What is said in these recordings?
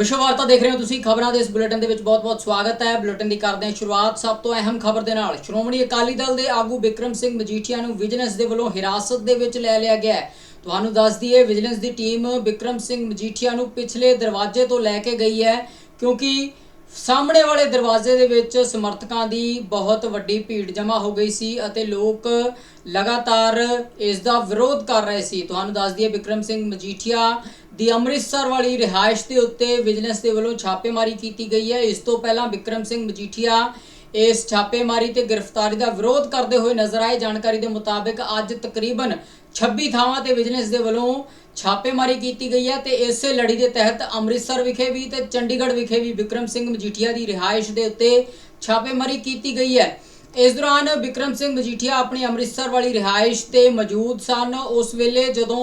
ਵਿਸ਼ਵ ਵਾਰਤਾ ਦੇਖ ਰਹੇ ਹੋ ਤੁਸੀਂ ਖਬਰਾਂ ਦੇ ਇਸ ਬੁਲੇਟਿਨ ਦੇ ਵਿੱਚ ਬਹੁਤ-ਬਹੁਤ ਸਵਾਗਤ ਹੈ। ਬੁਲੇਟਿਨ ਦੀ ਕਰਦੇ ਹਾਂ ਸ਼ੁਰੂਆਤ ਸਭ ਤੋਂ ਅਹਿਮ ਖਬਰ ਦੇ ਨਾਲ। ਸ਼੍ਰੋਮਣੀ ਅਕਾਲੀ ਦਲ ਦੇ ਆਗੂ ਵਿਕਰਮ ਸਿੰਘ ਮਜੀਠੀਆ ਨੂੰ ਵਿਜੀਲੈਂਸ ਦੇ ਵੱਲੋਂ ਹਿਰਾਸਤ ਦੇ ਵਿੱਚ ਲੈ ਲਿਆ ਗਿਆ ਹੈ। ਤੁਹਾਨੂੰ ਦੱਸ ਦਈਏ, ਵਿਜੀਲੈਂਸ ਦੀ ਟੀਮ ਵਿਕਰਮ ਸਿੰਘ ਮਜੀਠੀਆ ਨੂੰ ਪਿਛਲੇ ਦਰਵਾਜ਼ੇ ਤੋਂ ਲੈ ਕੇ ਗਈ ਹੈ ਕਿਉਂਕਿ ਸਾਹਮਣੇ ਵਾਲੇ ਦਰਵਾਜ਼ੇ ਦੇ ਵਿੱਚ ਸਮਰਥਕਾਂ ਦੀ ਬਹੁਤ ਵੱਡੀ ਭੀੜ ਜਮ੍ਹਾਂ ਹੋ ਗਈ ਸੀ ਅਤੇ ਲੋਕ ਲਗਾਤਾਰ ਇਸ ਦਾ ਵਿਰੋਧ ਕਰ ਰਹੇ ਸੀ। ਤੁਹਾਨੂੰ ਦੱਸ ਦਈਏ ਵਿਕਰਮ ਸਿੰਘ ਮਜੀਠੀਆ ਦੀ ਅੰਮ੍ਰਿਤਸਰ ਵਾਲੀ ਰਿਹਾਇਸ਼ ਦੇ ਉੱਤੇ ਵਿਜੀਲੈਂਸ ਦੇ ਵੱਲੋਂ ਛਾਪੇਮਾਰੀ ਕੀਤੀ ਗਈ ਹੈ। ਇਸ ਤੋਂ ਪਹਿਲਾਂ ਵਿਕਰਮ ਸਿੰਘ ਮਜੀਠੀਆ ਇਸ ਛਾਪੇਮਾਰੀ ਤੇ ਗ੍ਰਿਫਤਾਰੀ ਦਾ ਵਿਰੋਧ ਕਰਦੇ ਹੋਏ ਨਜ਼ਰ ਆਏ। ਜਾਣਕਾਰੀ ਦੇ ਮੁਤਾਬਕ ਅੱਜ ਤਕਰੀਬਨ 26 ਥਾਵਾਂ ਤੇ ਵਿਜੀਲੈਂਸ ਦੇ ਵੱਲੋਂ ਛਾਪੇਮਾਰੀ ਕੀਤੀ ਗਈ ਹੈ ਤੇ ਇਸੇ ਲੜੀ ਦੇ ਤਹਿਤ ਅੰਮ੍ਰਿਤਸਰ ਵਿਖੇ ਵੀ ਤੇ ਚੰਡੀਗੜ੍ਹ ਵਿਖੇ ਵੀ ਵਿਕਰਮ ਸਿੰਘ ਮਜੀਠੀਆ ਦੀ ਰਿਹਾਇਸ਼ ਦੇ ਉੱਤੇ ਛਾਪੇਮਾਰੀ ਕੀਤੀ ਗਈ ਹੈ। ਇਸ ਦੌਰਾਨ ਵਿਕਰਮ ਸਿੰਘ ਮਜੀਠੀਆ ਆਪਣੀ ਅੰਮ੍ਰਿਤਸਰ ਵਾਲੀ ਰਿਹਾਇਸ਼ ਤੇ ਮੌਜੂਦ ਸਨ। ਉਸ ਵੇਲੇ ਜਦੋਂ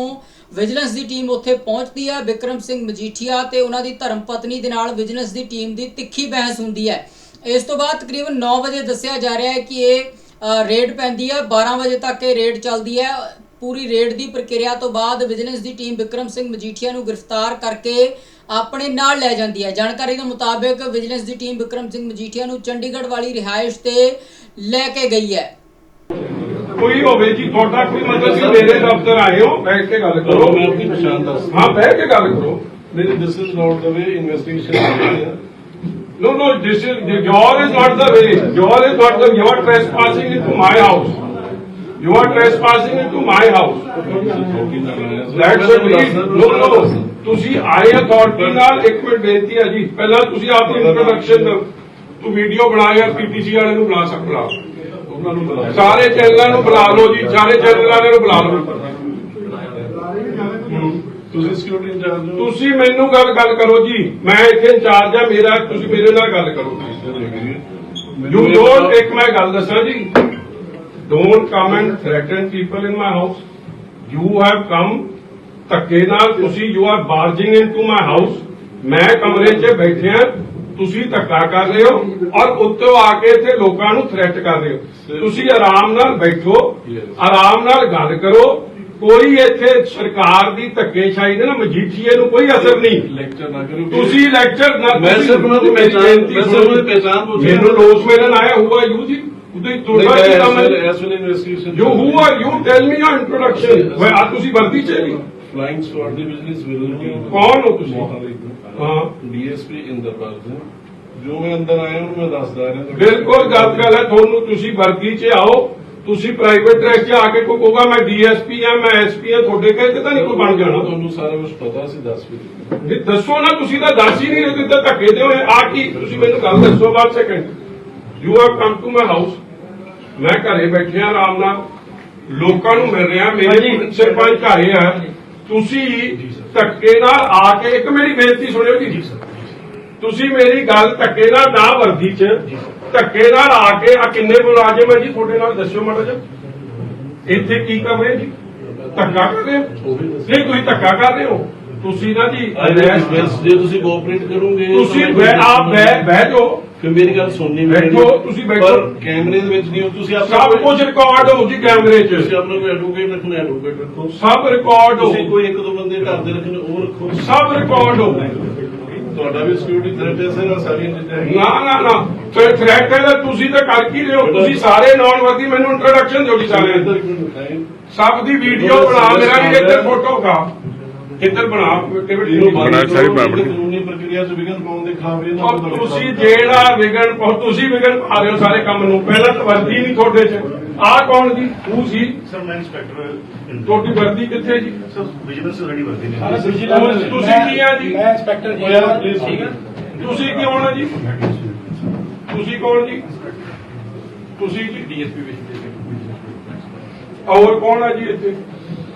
ਵਿਜੀਲੈਂਸ ਦੀ ਟੀਮ ਉੱਥੇ ਪਹੁੰਚਦੀ ਹੈ ਵਿਕਰਮ ਸਿੰਘ ਮਜੀਠੀਆ ਤੇ ਉਹਨਾਂ ਦੀ ਧਰਮ ਪਤਨੀ ਦੇ ਨਾਲ ਵਿਜੀਲੈਂਸ ਦੀ ਟੀਮ ਦੀ ਤਿੱਖੀ ਬਹਿਸ ਹੁੰਦੀ ਹੈ। ਇਸ ਤੋਂ ਬਾਅਦ ਤਕਰੀਬਨ 9 ਵਜੇ ਦੱਸਿਆ ਜਾ ਰਿਹਾ ਹੈ ਕਿ ਇਹ ਅ, ਰੇਡ ਪੈਂਦੀ ਹੈ। 12 ਵਜੇ ਤੱਕ ਇਹ ਰੇਡ ਚੱਲਦੀ ਹੈ। ਪੂਰੀ ਰੇਡ ਦੀ ਪ੍ਰਕਿਰਿਆ ਤੋਂ ਬਾਅਦ ਵਿਜੀਲੈਂਸ ਦੀ ਟੀਮ ਵਿਕਰਮ ਸਿੰਘ ਮਜੀਠੀਆ ਨੂੰ ਗ੍ਰਿਫਤਾਰ ਕਰਕੇ ਆਪਣੇ ਨਾਲ ਲੈ ਜਾਂਦੀ ਹੈ। ਜਾਣਕਾਰੀ ਦੇ ਮੁਤਾਬਕ ਵਿਜੀਲੈਂਸ ਦੀ ਟੀਮ ਵਿਕਰਮ ਸਿੰਘ ਮਜੀਠੀਆ ਨੂੰ ਚੰਡੀਗੜ੍ਹ ਵਾਲੀ ਰਿਹਾਇਸ਼ ਤੇ ਲੈ ਕੇ ਗਈ ਹੈ। ਕੋਈ ਹੋਵੇ ਜੀ ਤੁਹਾਡਾ ਕੋਈ ਮਤਲਬ ਸੀ ਮੇਰੇ ਦਫ਼ਤਰ ਆਏ ਹੋ ਬੈਠ ਕੇ ਗੱਲ ਕਰੋ ਮੈਂ ਆਪਣੀ ਪਛਾਣ ਦੱਸ ਹਾਂ ਬੈਠ ਕੇ ਗੱਲ ਕਰੋ ਨਹੀਂ this is not the way investigation No, no, this is, your is not the way. Your is not the, you are trespassing into my house. You are trespassing into my house. That's a reason. No, no, ਤੁਸੀਂ ਆਏ authority ਨਾਲ ਇੱਕ minute ਬੇਨਤੀ ਹੈ ਜੀ ਪਹਿਲਾਂ ਤੁਸੀਂ ਆਪਣੀ ਇੰਟਰੋਡਕਸ਼ਨ ਤੂੰ ਵੀਡੀਓ ਬਣਾ ਯਾਰ ਪੀਟੀਸੀ ਵਾਲੇ ਨੂੰ ਬੁਲਾ ਸਕ ਬੁਲਾ ਉਹਨਾਂ ਨੂੰ ਬੁਲਾ ਸਾਰੇ ਚੈਨਲਾਂ ਨੂੰ ਬੁਲਾ ਲਓ ਜੀ ਸਾਰੇ ਚੈਨਲ ਨੂੰ ਬੁਲਾ ਲਓ। ਤੁਸੀਂ ਸਿਕਿਉਰਿਟੀ ਇੰਚਾਰਜ ਹੋ? ਤੁਸੀਂ ਮੈਨੂੰ ਗੱਲ ਗੱਲ ਕਰੋ ਜੀ। ਮੈਂ ਇੱਥੇ ਇੰਚਾਰਜ ਆ ਮੇਰਾ ਤੁਸੀਂ ਮੇਰੇ ਨਾਲ ਗੱਲ ਕਰੋ। ਯੂ ਡੋਨਟ ਇੱਕ ਮੈਂ ਗੱਲ ਦੱਸਾਂ ਜੀ। Don't come and threaten people in my house you have come ਧੱਕੇ ਨਾਲ ਤੁਸੀਂ you are barging into my house ਮੈਂ ਕਮਰੇ 'ਚ ਬੈਠਿਆ ਤੁਸੀਂ ਧੱਕਾ ਕਰ ਰਹੇ ਹੋ ਔਰ ਉੱਤੋਂ ਆ ਕੇ ਇੱਥੇ ਲੋਕਾਂ ਨੂੰ ਥ੍ਰੈਟ ਕਰ ਰਹੇ ਹੋ। ਤੁਸੀਂ ਆਰਾਮ ਨਾਲ ਬੈਠੋ. ਆਰਾਮ ਨਾਲ ਗੱਲ ਕਰੋ ਕੋਈ ਇੱਥੇ ਸਰਕਾਰ ਦੀ ਧੱਕੇਸ਼ਾਹੀ ਦੇ ਨਾ ਮਜੀਠੀਏ ਨੂੰ ਕੋਈ ਅਸਰ ਨਹੀਂ। ਲੈਕਚਰ ਨਾ ਕਰੋ ਤੁਸੀਂ ਲੈਕਚਰ ਨਾ ਮੈਂ ਸਿਰਫ ਉਹਨਾਂ ਦੀ ਮੇਰੀ ਪਹਿਚਾਣ- ਬੇਨਤੀ ਮੈਂ ਸਿਰਫ ਸੁਣੋ। ਉਹਨਾਂ ਦੀ ਪਹਿਚਾਣ ਪੁੱਛ ਰਿਹਾ। ਮੈਨੂੰ ਲੋਸ ਮਿਲਣ ਆਇਆ ਹੁਆ ਯੂ ਜੀ? ਉਹਦੇ ਤੁਹਾਡਾ ਕੀ ਕੰਮ ਹੈ? As well investigation you who are you tell me your introduction ਵੇ ਆ ਤੁਸੀਂ ਵਰਦੀ ਚ ਵੀ ਫਲਾਈਂਗ ਸਵਾਰਡ ਦੀ ਬਿਜ਼ਨਸ ਵਿਲ ਕੌਣ ਹੋ ਤੁਸੀਂ? ਹਾਂ। ਡੀਐਸਪੀ ਇੰਦਰਪਾਲ ਸਿੰਘ। ਜੋ ਮੈਂ ਅੰਦਰ ਆਇਆ ਉਹਨੂੰ ਮੈਂ ਦੱਸਦਾ ਰਿਹਾ ਬਿਲਕੁਲ ਗਲਤ ਗੱਲ ਹੈ ਤੁਹਾਨੂੰ ਤੁਸੀਂ ਵਰਦੀ ਚ ਆਓ ਤੁਸੀਂ ਪ੍ਰਾਈਵੇਟ ਟਰੈਕ 'ਚ ਆ ਕੇ ਕੋਈ ਕਹੂਗਾ ਮੈਂ ਡੀਐਸਪੀ ਆ ਮੈਂ ਐਸਪੀ ਆ ਤੁਹਾਡੇ ਕਹੇ ਤਾਂ ਨਹੀਂ ਕੋਈ ਬਣ ਜਾਣਾ। ਤੁਹਾਨੂੰ ਸਾਰਾ ਕੁਝ ਪਤਾ ਸੀ ਦੱਸ ਵੀ ਦਿੱਤਾ ਵੀ ਦੱਸੋ ਨਾ ਤੁਸੀਂ ਤਾਂ ਦੱਸ ਹੀ ਨਹੀਂ ਰਹੇ ਤੁਸੀਂ ਤਾਂ ਧੱਕੇ ਦੇ ਹੋਏ। ਆ ਕੀ ਤੁਸੀਂ ਮੈਨੂੰ ਗੱਲ ਦੱਸੋ ਬਾਅਦ second you have come to my house ਮੈਂ ਘਰੇ ਬੈਠਿਆ ਆਰਾਮ ਨਾਲ। ਲੋਕਾਂ ਨੂੰ ਮਿਲ ਰਿਹਾ ਮੇਰੇ ਸਰਪੰਚ ਘਰੇ ਆ। ਤੁਸੀਂ ਧੱਕੇ ਨਾਲ ਆ ਕੇ ਇੱਕ ਮੇਰੀ ਬੇਨਤੀ ਸੁਣਿਓ ਜੀ। ਤੁਸੀਂ ਮੇਰੀ ਗੱਲ ਧੱਕੇ ਨਾਲ ਨਾ ਵਰਦੀ ਚ ਧੱਕੇ ਨਾਲ ਆ ਕੇ ਆ ਕਿੰਨੇ ਮੁਲਾਜ਼ਮ ਹੈ ਜੀ? ਤੁਹਾਡੇ ਨਾਲ ਦੱਸਿਓ ਮਾੜਾ ਜਿਹਾ। ਇੱਥੇ ਕੀ ਕਰ ਰਹੇ ਜੀ? ਧੱਕਾ ਕਰ ਰਹੇ ਹੋ? ਦੱਸੋ ਨਹੀਂ ਤੁਸੀਂ ਧੱਕਾ ਕਰ ਰਹੇ ਹੋ। ਤੁਸੀਂ ਨਾ ਜੀ ਜੇ ਤੁਸੀਂ ਕੋਆਪਰੇਟ ਕਰੋਗੇ ਤੁਸੀਂ ਬਹਿ ਆਪ ਬਹਿ ਬਹਿ ਜਾਓ। ਫਿਰ ਮੇਰੀ ਗੱਲ ਸੁਣਨੀ ਬੈਠੋ, ਤੁਸੀਂ ਬੈਠੋ। ਕੈਮਰੇ ਦੇ ਵਿੱਚ ਨਹੀਂ ਹੋ ਤੁਸੀਂ ਆਪਣਾ ਸਭ ਕੁਝ ਰਿਕਾਰਡ ਹੋ ਜੀ ਕੈਮਰੇ 'ਚ। ਤੁਸੀਂ ਆਪਣਾ ਕੋਈ ਐਡਵੋਕੇਟ ਰੱਖਣਾ ਐਡਵੋਕੇਟ ਰੱਖੋ। ਸਭ ਰਿਕਾਰਡ ਹੋ। ਤੁਸੀਂ ਕੋਈ ਇੱਕ ਦੋ ਬੰਦੇ ਘਰ ਦੇ ਰੱਖਣੇ ਉਹ ਰੱਖੋ। ਸਭ ਰਿਕਾਰਡ ਹੋ। ਤੁਹਾਡਾ ਵੀ ਸਿਕਿਉਰਿਟੀ ਥ੍ਰੈਟ ਹੈ ਸਰ ਸਾਰੀਆਂ ਚੀਜ਼ਾਂ ਹੈਗੀਆਂ। ਨਾ ਨਾ ਨਾ ਫਿਰ ਥ੍ਰੈਟ ਹੈ ਤਾਂ ਤੁਸੀਂ ਤਾਂ ਕਰ ਕੀ ਰਹੇ ਹੋ ਤੁਸੀਂ ਸਾਰੇ ਨਾਨ ਵਰਦੀ ਮੈਨੂੰ ਇੰਟਰੋਡਕਸ਼ਨ ਦਿਓ ਜੀ ਸਾਰਿਆਂ। ਸਭ ਦੀ ਵੀਡੀਓ ਬਣਾ ਮੇਰਾ ਵੀ ਇੱਧਰ ਫੋਟੋ ਕਾ ਇੱਧਰ ਬਣਾ ਇਹਨੂੰ ਬਣਾ ਸਾਰੀ। ਕਾਨੂੰਨੀ ਪ੍ਰਕਿਰਿਆ ਚ ਵਿਘਨ ਪਾਉਣ ਦੇ ਖਿਲਾਫ ਇਹਨਾਂ ਔਰ ਨੂੰ ਤੁਸੀਂ ਜਿਹੜਾ ਵਿਗਣ ਬਹੁਤ ਤੁਸੀਂ ਵਿਗਣ ਪਾ ਰਹੇ ਹੋ ਸਾਰੇ ਕੰਮ ਨੂੰ ਪਹਿਲਾਂ ਤਾਂ ਵਰਦੀ ਨਹੀਂ ਤੁਹਾਡੇ 'ਚ। ਆਹ ਕੌਣ ਜੀ ਤੂੰ ਸੀ? ਸਰ ਮੈਂ ਇੰਸਪੈਕਟਰ ਤੁਹਾਡੀ ਵਰਦੀ ਕਿੱਥੇ ਜੀ? ਸਰ ਵਿਜੀਲੈਂਸ ਰੈਡੀ ਵਰਦੀ ਨੇ ਤੁਸੀਂ- ਤੁਸੀਂ ਕੀ ਆ ਜੀ? ਮੈਂ ਇੰਸਪੈਕਟਰ ਜੀ ਯਾਰ ਪਲੀਜ਼ ਠੀਕ ਹੈ ਤੁਸੀਂ ਕੀ ਹੋਣਾ ਜੀ? ਤੁਸੀਂ ਕੌਣ ਜੀ? ਤੁਸੀਂ ਜੀ? ਡੀਐਸਪੀ ਵਿੱਚ ਔਰ ਕੌਣ ਆ ਜੀ ਇੱਥੇ?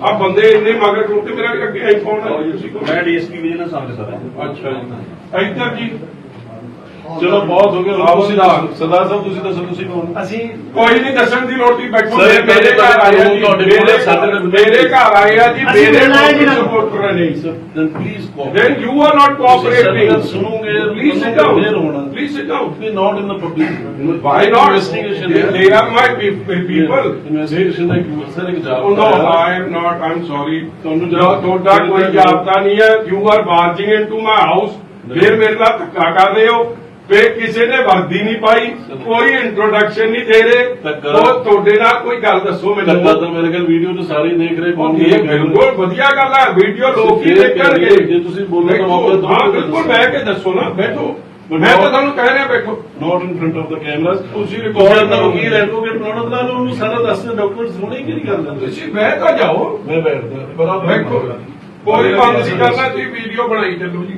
ਆ ਬੰਦੇ ਇੰਨੇ ਮਗਰ ਟੁੱਟੇ ਮੇਰਾ ਅੱਗੇ ਆਈ ਕੌਣ ਆ ਜੀ ਤੁਸੀਂ ਕੌਣ? ਮੈਂ ਡੀਐਸਪੀ ਵਿਜੀਲੈਂਸ ਆਫਿਸਰ ਸਰ ਅੱਛਾ ਜੀ ਇੱਧਰ ਜੀ ਚਲੋ ਬਹੁਤ ਹੋ ਗਿਆ। ਆਹ ਤੁਸੀਂ ਸਰਦਾਰ ਸਾਹਿਬ ਤੁਸੀਂ ਦੱਸੋ ਤੁਸੀਂ ਕੌਣ? ਅਸੀਂ ਕੋਈ ਨਹੀਂ ਦੱਸਣ ਦੀ ਲੋੜ ਨਹੀਂ ਬੈਠੋ। ਸਰ, ਇਹ ਮੇਰੇ ਘਰ ਆਏ ਆ ਜੀ। ਤੁਹਾਡੇ ਕੋਲ ਮੇਰੇ ਸਾਡੇ ਕੋਲ- ਮੇਰੇ ਘਰ ਆਏ ਆ ਜੀ ਅਸੀਂ ਮੇਰੇ ਹੈ ਜੀ ਨਾ। ਸਪੋਰਟਰ ਨੇ then please then you are not cooperating ਸੁਣੋਗੇ please sit down ਫੇਰ ਹੋਣਾ। Please sit down we not in the public why not? Investigation they, they are my pe- pe- people. Investigation ਦਾ ਇੱਕ ਸਰ ਇੱਕ job Oh, no, I am not. I'm sorry. ਤੁਹਾਨੂੰ No, ਤੁਹਾਡਾ ਕੋਈ ਜਾਬਤਾ ਨਹੀਂ ਹੈ. You are barging into my house. ਫਿਰ ਮੇਰੇ ਨਾਲ ਧੱਕਾ ਕਰ ਰਹੇ ਹੋ। ਫਿਰ ਕਿਸੇ ਨੇ ਵਰਦੀ ਨਹੀਂ ਪਾਈ ਕੋਈ ਇੰਟਰੋਡਕਸ਼ਨ ਨਹੀਂ ਦੇ ਰਹੇ। ਉਹ ਤੁਹਾਡੇ ਨਾਲ ਕੋਈ ਗੱਲ ਦੱਸੋ ਮੈਨੂੰ। ਤਾਂ ਮੇਰੇ ਖਿਆਲ ਵੀਡੀਓ ਤੇ ਸਾਰੇ ਹੀ ਦੇਖ ਰਹੇ ਕੌਣ ਇਹ ਬਿਲਕੁਲ ਵਧੀਆ ਗੱਲ ਹੈ ਵੀਡੀਓ ਲੋਕ ਹੀ ਦੇਖਣਗੇ। ਜੇ ਤੁਸੀਂ ਬੋਲੋ ਤਾਂ ਮੌਕਾ ਦਿਓ। ਹਾਂ ਬਿਲਕੁਲ ਬਹਿ ਕੇ ਦੱਸੋ ਨਾ। ਬੈਠੋ। ਮੈਂ ਤਾਂ ਤੁਹਾਨੂੰ ਕਹਿ ਰਿਹਾ ਬੈਠੋ। Not in front of the camera ਤੁਸੀਂ ਰਿਕਾਰਡ ਦਾ। ਵਕੀਲ ਐਡਵੋਕੇਟ ਬਣਾਉਣਾ ਨਾਲ ਉਹਨੂੰ ਸਾਰਾ ਦੱਸਦੇ ਡਾਕੂਮੈਂਟਸ ਹੋਣੇ ਕਿ ਨਹੀਂ ਗੱਲ ਦਾ ਤੁਸੀਂ ਬਹਿ ਤਾਂ ਜਾਓ। ਮੈਂ ਬੈਠਦਾ। ਬਰਾਬਰ ਕੋਈ ਬੰਦ ਨਹੀਂ ਕਰਨਾ। ਤੁਸੀਂ ਵੀਡੀਓ ਬਣਾਈ ਚੱਲੋ ਜੀ।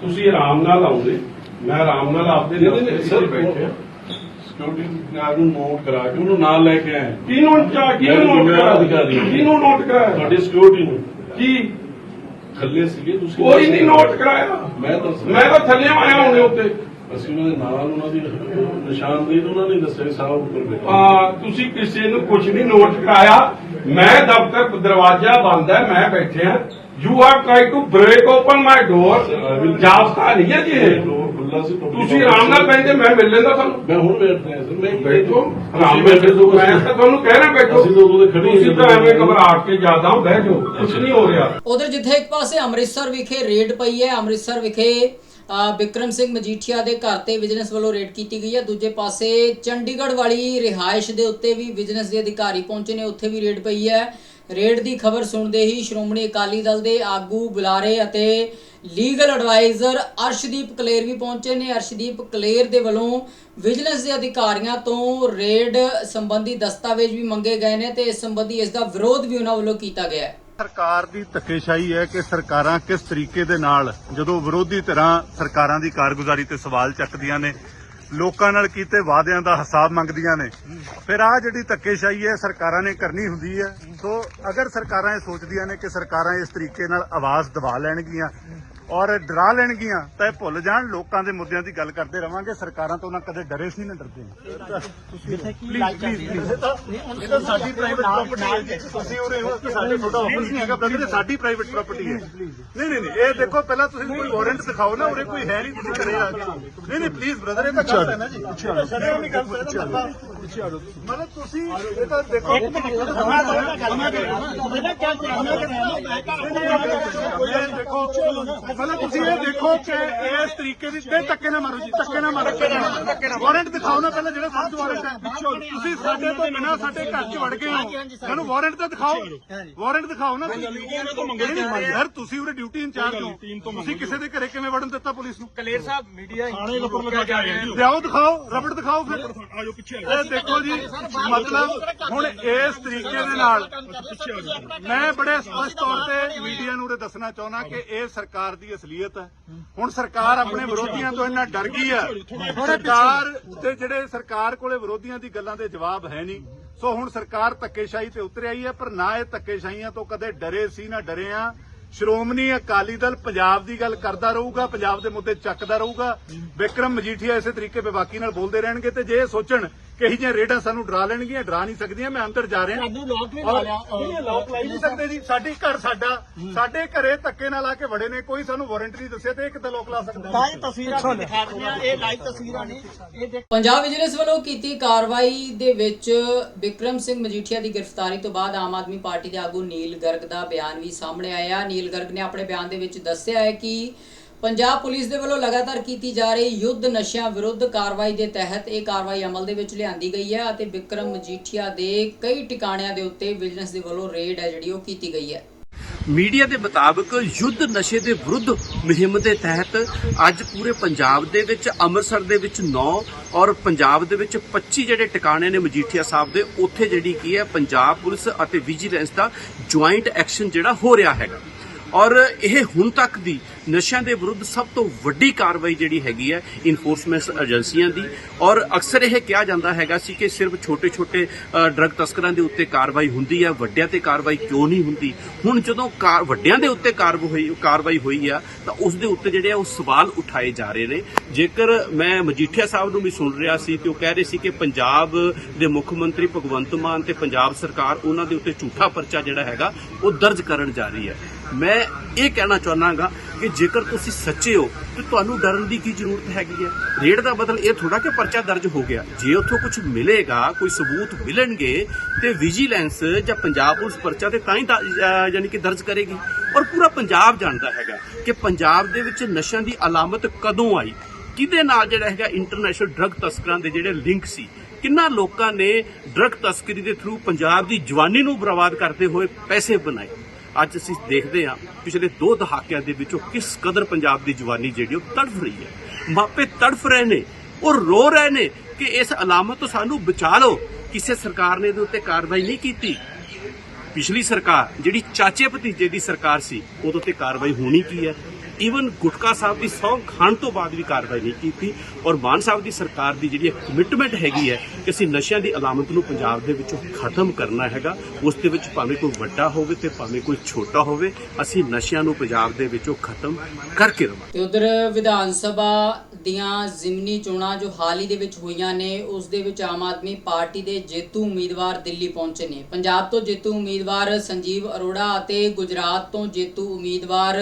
ਤੁਸੀਂ ਆਰਾਮ ਨਾਲ ਆਉਂਦੇ। ਮੈਂ ਆਰਾਮ ਨਾਲ ਆਪਦੇ ਦਫ਼ਤਰ ਸਰ ਬੈਠੇ। ਸਿਕਿਉਰਿਟੀ ਗਾਰਡ ਨੂੰ ਨੋਟ ਕਰਾ ਕੇ ਉਹਨੂੰ ਨਾਲ ਲੈ ਕੇ ਆਏ। ਕਿਹਨੂੰ ਚਾ ਕਿਹਨੂੰ ਮੈਂ ਨੋਟ ਕਰਾਇਆ? ਅਧਿਕਾਰੀ ਹਾਂ। ਕਿਹਨੂੰ ਨੋਟ ਕਰਾਇਆ? ਤੁਹਾਡੀ ਸਿਕਿਉਰਿਟੀ ਨੂੰ। ਕੀ? ਥੱਲੇ ਸੀਗੇ ਤੁਸੀਂ ਕੋਈ ਨਹੀਂ ਨੋਟ ਕਰਾਇਆ। ਮੈਂ ਤਾਂ ਮੈਂ ਤਾਂ ਥੱਲੇ ਆਇਆ ਹੁਣੇ ਉੱਤੇ। ਅਸੀਂ ਉਹਨਾਂ ਦੇ ਨਾਲ ਉਹਨਾਂ ਦੀ ਨਿਸ਼ਾਨਦੇਹੀ ਉਹਨਾਂ ਨੇ ਦੱਸਿਆ ਸਾਹਿਬ ਉੱਪਰ ਬੈਠੇ। ਆ ਤੁਸੀਂ ਕਿਸੇ ਨੂੰ ਕੁਝ ਨਹੀਂ ਨੋਟ ਕਰਾਇਆ। ਮੈਂ ਦਫ਼ਤਰ ਦਰਵਾਜ਼ਾ ਬੰਦ ਹੈ ਮੈਂ ਬੈਠਿਆ you have try to break open my door ਜਾਬਤਾ ਨਹੀਂ ਹੈ ਜੀ ਤੁਸੀਂ ਆਰਾਮ ਨਾਲ ਬੈਠੇ ਮੈਂ ਮਿਲ ਲੈਂਦਾ ਤੁਹਾਨੂੰ ਮੈਂ ਹੁਣ ਬੈਠਦਾ ਸਰ ਮੈਂ ਬੈਠੋ ਆਰਾਮ ਬੈਠੇ ਤੋਂ ਮੈਂ ਤਾਂ ਤੁਹਾਨੂੰ ਕਹਿ ਰਿਹਾ ਬੈਠੋ ਅਸੀਂ ਉਦੋਂ ਦੇ ਖੜੇ ਹੀ ਤੁਸੀਂ ਤਾਂ ਐਵੇਂ ਘਬਰਾ ਕੇ ਜ਼ਿਆਦਾ ਬਹਿ ਜਾਓ ਕੁਝ ਨਹੀਂ ਹੋ ਰਿਹਾ ਉਧਰ ਜਿੱਥੇ ਇੱਕ ਪਾਸੇ ਅੰਮ੍ਰਿਤਸਰ ਵਿਖੇ ਰੇਡ ਪਈ ਹੈ ਅੰਮ੍ਰਿਤਸਰ ਵਿਖੇ ਬਿਕਰਮ ਸਿੰਘ ਮਜੀਠੀਆ ਦੇ ਘਰ ਤੇ ਵਿਜੀਲੈਂਸ ਵੱਲੋਂ ਰੇਡ ਕੀਤੀ ਗਈ ਹੈ ਦੂਜੇ ਪਾਸੇ ਚੰਡੀਗੜ੍ਹ ਵਾਲੀ ਰਿਹਾਇਸ਼ ਦੇ ਉੱਤੇ ਵੀ ਵਿਜੀਲੈਂਸ ਦੇ ਅਧਿਕਾਰੀ ਪਹੁੰਚੇ ਨੇ ਉੱਥੇ ਵੀ ਰੇਡ ਪਈ ਹੈ ਰੇਡ ਦੀ ਖਬਰ ਸੁਣਦੇ ਹੀ ਸ਼੍ਰੋਮਣੀ ਅਕਾਲੀ ਦਲ ਦੇ ਆਗੂ ਬੁਲਾਰੇ ਅਤੇ ਲੀਗਲ ਐਡਵਾਈਜ਼ਰ ਅਰਸ਼ਦੀਪ ਕਲੇਰ ਵੀ ਪਹੁੰਚੇ ਨੇ। ਅਰਸ਼ਦੀਪ ਕਲੇਰ ਦੇ ਵੱਲੋਂ ਵਿਜੀਲੈਂਸ ਦੇ ਅਧਿਕਾਰੀਆਂ ਤੋਂ ਰੇਡ ਸੰਬੰਧੀ ਦਸਤਾਵੇਜ਼ ਵੀ ਮੰਗੇ ਗਏ ਨੇ ਤੇ ਇਸ ਸੰਬੰਧੀ ਇਸ ਦਾ ਵਿਰੋਧ ਵੀ ਉਹਨਾਂ ਵੱਲੋਂ ਕੀਤਾ ਗਿਆ ਹੈ। ਸਰਕਾਰ ਦੀ ਧੱਕੇਸ਼ਾਹੀ ਹੈ ਕਿ ਸਰਕਾਰਾਂ ਕਿਸ ਤਰੀਕੇ ਦੇ ਨਾਲ ਜਦੋਂ ਵਿਰੋਧੀ ਧਿਰਾਂ ਸਰਕਾਰਾਂ ਦੀ ਕਾਰਗੁਜ਼ਾਰੀ ਤੇ ਸਵਾਲ ਚੱਕਦੀਆਂ ਨੇ ਲੋਕਾਂ ਨਾਲ ਕੀਤੇ ਵਾਅਦਿਆਂ ਦਾ ਹਿਸਾਬ ਮੰਗਦੀਆਂ ਨੇ। ਫਿਰ ਆ ਜਿਹੜੀ ਧੱਕੇਸ਼ਾਹੀ ਹੈ, ਸਰਕਾਰਾਂ ਨੇ ਕਰਨੀ ਹੁੰਦੀ ਹੈ। ਸੋ ਅਗਰ ਸਰਕਾਰਾਂ ਇਹ ਸੋਚਦੀਆਂ ਨੇ ਕਿ ਸਰਕਾਰਾਂ ਇਸ ਤਰੀਕੇ ਨਾਲ ਆਵਾਜ਼ ਦਬਾ ਲੈਣਗੀਆਂ ਔਰ ਡਰਾ ਲੈਣਗੀਆਂ ਤਾਂ ਇਹ ਭੁੱਲ ਜਾਣ ਲੋਕਾਂ ਦੇ ਮੁੱਦਿਆਂ ਦੀ ਗੱਲ ਕਰਦੇ ਰਵਾਂਗੇ ਸਰਕਾਰਾਂ ਤੋਂ ਨਾ ਕਦੇ ਡਰੇ ਸੀ ਨਾ ਡਰਦੇ ਜਿੱਥੇ ਕੀ ਇਹ ਤਾਂ ਸਾਡੀ ਪ੍ਰਾਈਵੇਟ ਪ੍ਰਾਪਰਟੀ ਹੈ ਤੁਸੀਂ ਉਰੇ ਹੋ ਕਿ ਸਾਡੇ ਤੁਹਾਡਾ ਆਫਿਸ ਨਹੀਂ ਹੈਗਾ ਬ੍ਰਦਰ ਇਹ ਸਾਡੀ ਪ੍ਰਾਈਵੇਟ ਪ੍ਰਾਪਰਟੀ ਹੈ ਨਹੀਂ ਨਹੀਂ ਨਹੀਂ ਇਹ ਦੇਖੋ ਪਹਿਲਾਂ ਤੁਸੀਂ ਕੋਈ ਵਾਰੰਟ ਦਿਖਾਓ ਨਾ ਉਰੇ ਕੋਈ ਹੈ ਨਹੀਂ ਤੁਸੀਂ ਘਰੇ ਆ ਕੇ ਨਹੀਂ ਨਹੀਂ ਪਲੀਜ਼ ਬ੍ਰਦਰ ਇਹ ਤਾਂ ਹੈ ਨਾ ਜੀ ਸਾਡੇ ਨਹੀਂ ਹੈ ਨਾ ਮਤਲਬ ਤੁਸੀਂ ਇਹ ਤਾਂ ਦੇਖੋ ਇੱਕ ਮਿੰਟ ਦੇਖੋ ਪਹਿਲਾਂ ਤੁਸੀਂ ਇਹ ਦੇਖੋ ਕਿ ਇਸ ਤਰੀਕੇ ਦੀ ਤੇ ਧੱਕੇ ਨਾ ਮਾਰੋ ਜੀ ਧੱਕੇ ਨਾ ਮਾਰੋ ਵਾਰੰਟ ਦਿਖਾਓ ਨਾ ਪਹਿਲਾਂ ਜਿਹੜਾ ਫਰਜ਼ ਵਾਰੰਟ ਹੈ ਤੁਸੀਂ ਸਾਡੇ ਤੋਂ ਬਿਨਾ ਸਾਡੇ ਘਰ 'ਚ ਵੜ ਗਏ ਹੋ। ਮੈਨੂੰ ਵਾਰੰਟ ਤਾਂ ਦਿਖਾਓ। ਵਾਰੰਟ ਦਿਖਾਓ ਨਾ ਸਰ ਤੁਸੀਂ ਉਰੇ ਡਿਊਟੀ ਇੰਚਾਰਜ ਹੋ। ਤੁਸੀਂ ਕਿਸੇ ਦੇ ਘਰੇ ਕਿਵੇਂ ਵੜਨ ਦਿੱਤਾ ਪੁਲਿਸ ਨੂੰ? ਕਲੇਰ ਸਾਹਿਬ ਮੀਡੀਆ ਥਾਣੇ ਉੱਪਰ ਲਗਾ ਕੇ ਆ ਰਹੇ ਲਿਆਓ ਦਿਖਾਓ ਰਬੜ ਦਿਖਾਓ ਫਿਰ। ਆਜੋ ਪਿੱਛੇ। ਇਹ ਦੇਖੋ ਜੀ ਮਤਲਬ ਹੁਣ ਇਸ ਤਰੀਕੇ ਦੇ ਨਾਲ ਮੈਂ ਬੜੇ ਸਪਸ਼ਟ ਤੌਰ ਤੇ ਮੀਡੀਆ ਨੂੰ ਉਰੇ ਦੱਸਣਾ ਚਾਹੁੰਦਾ ਕਿ ਇਹ ਸਰਕਾਰ ਦੀ ਅਸਲੀਅਤ ਹੈ। ਹੁਣ ਸਰਕਾਰ ਆਪਣੇ ਵਿਰੋਧੀਆਂ ਤੋਂ ਇੰਨਾ ਡਰ ਗਈ ਹੈ। ਸਰਕਾਰ ਤੇ ਜਿਹੜੇ ਸਰਕਾਰ ਕੋਲੇ ਵਿਰੋਧੀਆਂ ਦੀ ਗੱਲਾਂ ਦੇ ਜਵਾਬ ਹੈ ਨਹੀਂ। ਸੋ ਹੁਣ ਸਰਕਾਰ ਧੱਕੇਸ਼ਾਹੀ ਤੇ ਉਤਰ ਆਈ ਹੈ ਪਰ ਨਾ ਇਹ ਧੱਕੇਸ਼ਾਹੀਆਂ ਤੋਂ ਕਦੇ ਡਰੇ ਸੀ ਨਾ ਡਰੇ ਆ। ਸ਼੍ਰੋਮਣੀ ਅਕਾਲੀ ਦਲ ਪੰਜਾਬ ਦੀ ਗੱਲ ਕਰਦਾ ਰਹੂਗਾ ਪੰਜਾਬ ਦੇ ਮੁੱਦੇ ਚੱਕਦਾ ਰਹੂਗਾ। ਵਿਕਰਮ ਮਜੀਠੀਆ ਇਸੇ ਤਰੀਕੇ ਬੇਬਾਕੀ ਨਾਲ ਬੋਲਦੇ ਰਹਿਣਗੇ ਤੇ ਜੇ ਇਹ ਸੋਚਣ ਕਿ ਇਹ ਜਿਹੀਆਂ ਰੇਡਾਂ ਸਾਨੂੰ ਡਰਾ ਲੈਣਗੀਆਂ ਡਰਾ ਨਹੀਂ ਸਕਦੀਆਂ ਮੈਂ ਅੰਦਰ ਜਾ ਰਿਹਾ। ਸਾਨੂੰ ਲੋਕ ਵੀ ਲਾ ਲਿਆ ਨਹੀਂ ਲੋਕ ਲਾਈ ਨਹੀਂ ਸਕਦੇ ਜੀ ਸਾਡੀ ਘਰ ਸਾਡਾ ਸਾਡੇ ਘਰੇ ਧੱਕੇ ਨਾਲ ਆ ਕੇ ਵੜੇ ਨੇ ਕੋਈ ਸਾਨੂੰ ਵਾਰੰਟ ਨਹੀਂ ਦੱਸਿਆ ਤੇ ਇਹ ਕਿੱਦਾਂ ਲੋਕ ਲਾ ਸਕਦਾ? ਤਾਂ ਇਹ ਤਸਵੀਰਾਂ ਦਿਖਾ ਰਹੇ ਹਾਂ ਇਹ ਲਾਈਵ ਤਸਵੀਰਾਂ ਨੇ। ਇਹ ਦੇਖ ਪੰਜਾਬ ਵਿਜੀਲੈਂਸ ਵੱਲੋਂ ਕੀਤੀ ਕਾਰਵਾਈ ਦੇ ਵਿੱਚ ਵਿਕਰਮ ਸਿੰਘ ਮਜੀਠੀਆ ਦੀ ਗ੍ਰਿਫਤਾਰੀ ਤੋਂ ਬਾਅਦ ਆਮ ਆਦਮੀ ਪਾਰਟੀ ਦੇ ਆਗੂ ਨੀਲ ਗਰਗ ਦਾ ਬਿਆਨ ਵੀ ਸਾਹਮਣੇ ਆਇਆ। ਨੀਲ ਗਰਗ ਨੇ ਆਪਣੇ ਬਿਆਨ ਦੇ ਵਿੱਚ ਦੱਸਿਆ ਹੈ ਕਿ ਪੰਜਾਬ ਪੁਲਿਸ ਦੇ ਵੱਲੋਂ ਲਗਾਤਾਰ ਕੀਤੀ ਜਾ ਰਹੀ ਯੁੱਧ ਨਸ਼ਿਆਂ ਵਿਰੁੱਧ ਕਾਰਵਾਈ ਦੇ ਤਹਿਤ ਇਹ ਕਾਰਵਾਈ ਅਮਲ ਦੇ ਵਿੱਚ ਲਿਆਂਦੀ ਗਈ ਹੈ ਅਤੇ ਵਿਕਰਮ ਮਜੀਠੀਆ ਦੇ ਕਈ ਟਿਕਾਣਿਆਂ ਦੇ ਉੱਤੇ ਵਿਜੀਲੈਂਸ ਦੇ ਵੱਲੋਂ ਰੇਡ ਹੈ ਜਿਹੜੀ ਉਹ ਕੀਤੀ ਗਈ ਹੈ। ਮੀਡੀਆ ਦੇ ਮੁਤਾਬਕ ਯੁੱਧ ਨਸ਼ੇ ਦੇ ਵਿਰੁੱਧ ਮੁਹਿੰਮ ਦੇ ਤਹਿਤ ਅੱਜ ਪੂਰੇ ਪੰਜਾਬ ਦੇ ਵਿੱਚ, ਅੰਮ੍ਰਿਤਸਰ ਦੇ ਵਿੱਚ 9 ਔਰ ਪੰਜਾਬ ਦੇ ਵਿੱਚ 25 ਜਿਹੜੇ ਟਿਕਾਣੇ ਨੇ ਮਜੀਠੀਆ ਸਾਹਿਬ ਦੇ, ਉੱਥੇ ਜਿਹੜੀ ਕੀ ਹੈ, ਪੰਜਾਬ ਪੁਲਿਸ ਅਤੇ ਵਿਜੀਲੈਂਸ ਦਾ ਜੁਆਇੰਟ ਐਕਸ਼ਨ ਜਿਹੜਾ ਹੋ ਰਿਹਾ ਹੈਗਾ। ਔਰ ਇਹ ਹੁਣ ਤੱਕ ਦੀ ਨਸ਼ਿਆਂ ਦੇ ਵਿਰੁੱਧ ਸਭ ਤੋਂ ਵੱਡੀ ਕਾਰਵਾਈ ਜਿਹੜੀ ਹੈਗੀ ਹੈ ਇਨਫੋਰਸਮੈਂਟ ਏਜੰਸੀਆਂ ਦੀ। ਔਰ ਅਕਸਰ ਇਹ ਕਿਹਾ ਜਾਂਦਾ ਹੈਗਾ ਸੀ ਕਿ ਸਿਰਫ ਛੋਟੇ-ਛੋਟੇ ਡਰੱਗ ਤਸਕਰਾਂ ਦੇ ਉੱਤੇ ਕਾਰਵਾਈ ਹੁੰਦੀ ਹੈ, ਵੱਡਿਆਂ ਤੇ ਕਾਰਵਾਈ ਕਿਉਂ ਨਹੀਂ ਹੁੰਦੀ? ਹੁਣ ਜਦੋਂ ਵੱਡਿਆਂ ਦੇ ਉੱਤੇ ਕਾਰਵਾਈ ਹੋਈ ਕਾਰਵਾਈ ਹੋਈ ਆ, ਤਾਂ ਉਸ ਦੇ ਉੱਤੇ ਜਿਹੜੇ ਆ ਉਹ ਸਵਾਲ ਉਠਾਏ ਜਾ ਰਹੇ ਨੇ। ਜੇਕਰ ਮੈਂ ਮਜੀਠੀਆ ਸਾਹਿਬ ਨੂੰ ਵੀ ਸੁਣ ਰਿਹਾ ਸੀ ਤੇ ਉਹ ਕਹਿ ਰਹੇ ਸੀ ਕਿ ਪੰਜਾਬ ਦੇ ਮੁੱਖ ਮੰਤਰੀ ਭਗਵੰਤ ਮਾਨ ਤੇ ਪੰਜਾਬ ਸਰਕਾਰ ਉਹਨਾਂ ਦੇ ਉੱਤੇ ਝੂਠਾ ਪਰਚਾ ਜਿਹੜਾ ਹੈਗਾ, ਉਹ ਦਰਜ ਕਰਨ ਜਾ ਰਹੀ ਹੈ। ਮੈਂ ਇਹ ਕਹਿਣਾ ਚਾਹੁੰਦਾਗਾ ਕਿ ਜੇਕਰ ਤੁਸੀਂ ਸੱਚੇ ਹੋ, ਤੇ ਤੁਹਾਨੂੰ ਡਰਨ ਦੀ ਕੀ ਜ਼ਰੂਰਤ ਹੈਗੀ ਹੈ? ਰੇਡ ਦਾ ਬਦਲ ਇਹ ਥੋੜਾ ਕਿ ਪਰਚਾ ਦਰਜ ਹੋ ਗਿਆ। ਜੇ ਉੱਥੋਂ ਕੁਝ ਮਿਲੇਗਾ, ਕੋਈ ਸਬੂਤ ਮਿਲਣਗੇ, ਤੇ ਵਿਜੀਲੈਂਸ ਜਾਂ ਪੰਜਾਬ ਪੁਲਿਸ ਪਰਚਾ ਤੇ ਤਾਂ ਹੀ ਯਾਨੀ ਕਿ ਦਰਜ ਕਰੇਗੀ। ਔਰ ਪੂਰਾ ਪੰਜਾਬ ਜਾਣਦਾ ਹੈਗਾ ਕਿ ਪੰਜਾਬ ਦੇ ਵਿੱਚ ਨਸ਼ਿਆਂ ਦੀ ਅਲਾਮਤ ਕਦੋਂ ਆਈ? ਕਿਹਦੇ ਨਾਲ ਜਿਹੜਾ ਹੈਗਾ ਇੰਟਰਨੈਸ਼ਨਲ ਡਰੱਗ ਤਸਕਰਾਂ ਦੇ ਜਿਹੜੇ ਲਿੰਕ ਸੀ? ਕਿੰਨਾ ਲੋਕਾਂ ਨੇ ਡਰੱਗ ਤਸਕਰੀ ਦੇ ਥਰੂ ਪੰਜਾਬ ਦੀ ਜਵਾਨੀ ਨੂੰ ਬਰਬਾਦ ਕਰਦੇ ਹੋਏ ਪੈਸੇ ਬਣਾਏ? ਅੱਜ ਅਸੀਂ ਦੇਖਦੇ ਹਾਂ ਪਿਛਲੇ ਦੋ ਦਹਾਕਿਆਂ ਦੇ ਵਿੱਚੋਂ ਕਿਸ ਕਦਰ ਪੰਜਾਬ ਦੀ ਜਵਾਨੀ ਜਿਹੜੀ ਉਹ ਤੜਫ ਰਹੀ ਹੈ। ਮਾਪੇ ਤੜਫ ਰਹੇ ਨੇ, ਉਹ ਰੋ ਰਹੇ ਨੇ ਕਿ ਇਸ ਅਲਾਮਤ ਤੋਂ ਸਾਨੂੰ ਬਚਾ ਲਓ। ਕਿਸੇ ਸਰਕਾਰ ਨੇ ਇਹਦੇ ਉੱਤੇ ਕਾਰਵਾਈ ਨਹੀਂ ਕੀਤੀ। ਪਿਛਲੀ ਸਰਕਾਰ, ਜਿਹੜੀ ਚਾਚੇ ਭਤੀਜੇ ਦੀ ਸਰਕਾਰ ਸੀ ਉਦੋਂ ਤੇ ਕਾਰਵਾਈ ਹੋਣੀ ਕੀ ਹੈ? ਈਵਨ ਗੁਟਕਾ ਸਾਹਿਬ ਦੀ ਸੌਂ ਖਾਣ ਤੋਂ ਬਾਅਦ ਵੀ ਕਾਰਵਾਈ ਨਹੀਂ ਕੀਤੀ ਔਰ ਮਾਨ ਸਾਹਿਬ ਦੀ ਸਰਕਾਰ ਦੀ ਜਿਹੜੀ ਕਮਿਟਮੈਂਟ ਹੈਗੀ ਹੈ ਕਿ ਅਸੀਂ ਨਸ਼ਿਆਂ ਦੀ ਅਲਾਮਤ ਨੂੰ ਪੰਜਾਬ ਦੇ ਵਿੱਚੋਂ ਖਤਮ ਕਰਨਾ ਹੈਗਾ, ਉਸ ਦੇ ਵਿੱਚ ਭਾਵੇਂ ਕੋਈ ਵੱਡਾ ਹੋਵੇ ਤੇ ਭਾਵੇਂ ਕੋਈ ਛੋਟਾ ਹੋਵੇ, ਅਸੀਂ ਨਸ਼ਿਆਂ ਨੂੰ ਪੰਜਾਬ ਦੇ ਵਿੱਚੋਂ ਖਤਮ ਕਰਕੇ ਰਵਾਂਗੇ ਤੇ ਉਧਰ ਵਿਧਾਨ ਸਭਾ ਦੀਆਂ ਜ਼ਿਮਨੀ ਚੋਣਾਂ ਜੋ ਹਾਲ ਹੀ ਦੇ ਵਿੱਚ ਹੋਈਆਂ ਨੇ, ਉਸ ਦੇ ਵਿੱਚ ਆਮ ਆਦਮੀ ਪਾਰਟੀ ਦੇ ਜੇਤੂ ਉਮੀਦਵਾਰ ਦਿੱਲੀ ਪਹੁੰਚੇ ਨੇ। ਪੰਜਾਬ ਤੋਂ ਜੇਤੂ ਉਮੀਦਵਾਰ ਸੰਜੀਵ ਅਰੋੜਾ ਅਤੇ ਗੁਜਰਾਤ ਤੋਂ ਜੇਤੂ ਉਮੀਦਵਾਰ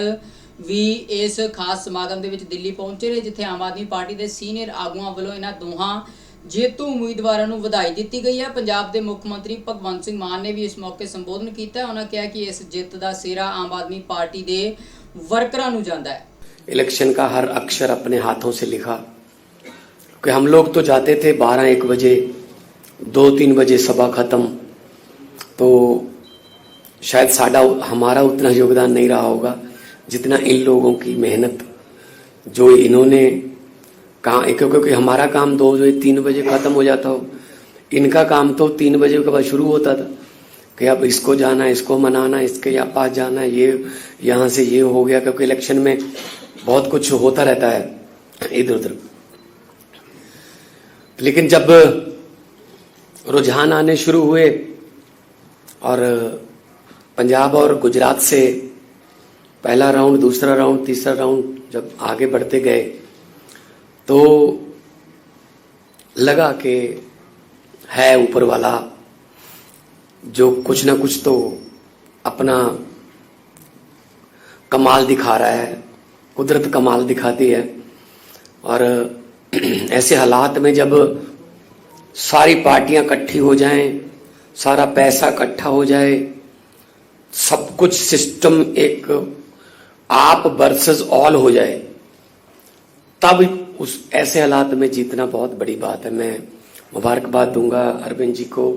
ਵੀ ਇਸ ਖਾਸ ਸਮਾਗਮ ਦੇ ਵਿੱਚ ਦਿੱਲੀ ਪਹੁੰਚੇ ਨੇ ਜਿੱਥੇ ਆਮ ਆਦਮੀ ਪਾਰਟੀ ਦੇ ਸੀਨੀਅਰ ਆਗੂਆਂ ਵੱਲੋਂ ਇਹਨਾਂ ਦੋਹਾਂ ਜੇਤੂ ਉਮੀਦਵਾਰਾਂ ਨੂੰ ਵਧਾਈ ਦਿੱਤੀ ਗਈ ਹੈ ਪੰਜਾਬ ਦੇ ਮੁੱਖ ਮੰਤਰੀ ਭਗਵੰਤ ਸਿੰਘ ਮਾਨ ਨੇ ਵੀ ਇਸ ਮੌਕੇ ਸੰਬੋਧਨ ਕੀਤਾ ਹੈ ਉਹਨਾਂ ਕਿਹਾ ਕਿ ਇਸ ਜਿੱਤ ਦਾ ਸਿਹਰਾ ਆਮ ਆਦਮੀ ਪਾਰਟੀ ਦੇ ਵਰਕਰਾਂ ਨੂੰ ਜਾਂਦਾ ਹੈ इलेक्शन का हर अक्षर अपने हाथों से लिखा कि हम लोग तो जाते थे बारह एक बजे दो तीन बजे सभा खत्म तो शायद साडा हमारा उतना योगदान नहीं रहा होगा जितना इन लोगों की मेहनत, जो इन्होंने कहा क्योंकि हमारा काम दो बजे, तीन बजे खत्म हो जाता हो। इनका काम तो तीन बजे के बाद शुरू होता था, कि अब इसको जाना इसको मनाना इसके यहाँ पास जाना ये यहाँ से ये हो गया, क्योंकि इलेक्शन में बहुत कुछ होता रहता है इधर उधर। लेकिन जब रुझान आने शुरू हुए और पंजाब और गुजरात से पहला राउंड, दूसरा राउंड, तीसरा राउंड जब आगे बढ़ते गए तो लगा कि है ऊपर वाला, जो कुछ ना कुछ तो अपना कमाल दिखा रहा है, कुदरत कमाल दिखाती है। और ऐसे हालात में जब सारी पार्टियाँ इकट्ठी हो जाएँ, सारा पैसा इकट्ठा हो जाए, सब कुछ सिस्टम एक आप वर्सेस ऑल हो जाए, तब उस ऐसे हालात में जीतना बहुत बड़ी बात है। मैं मुबारकबाद दूँगा अरविंद जी को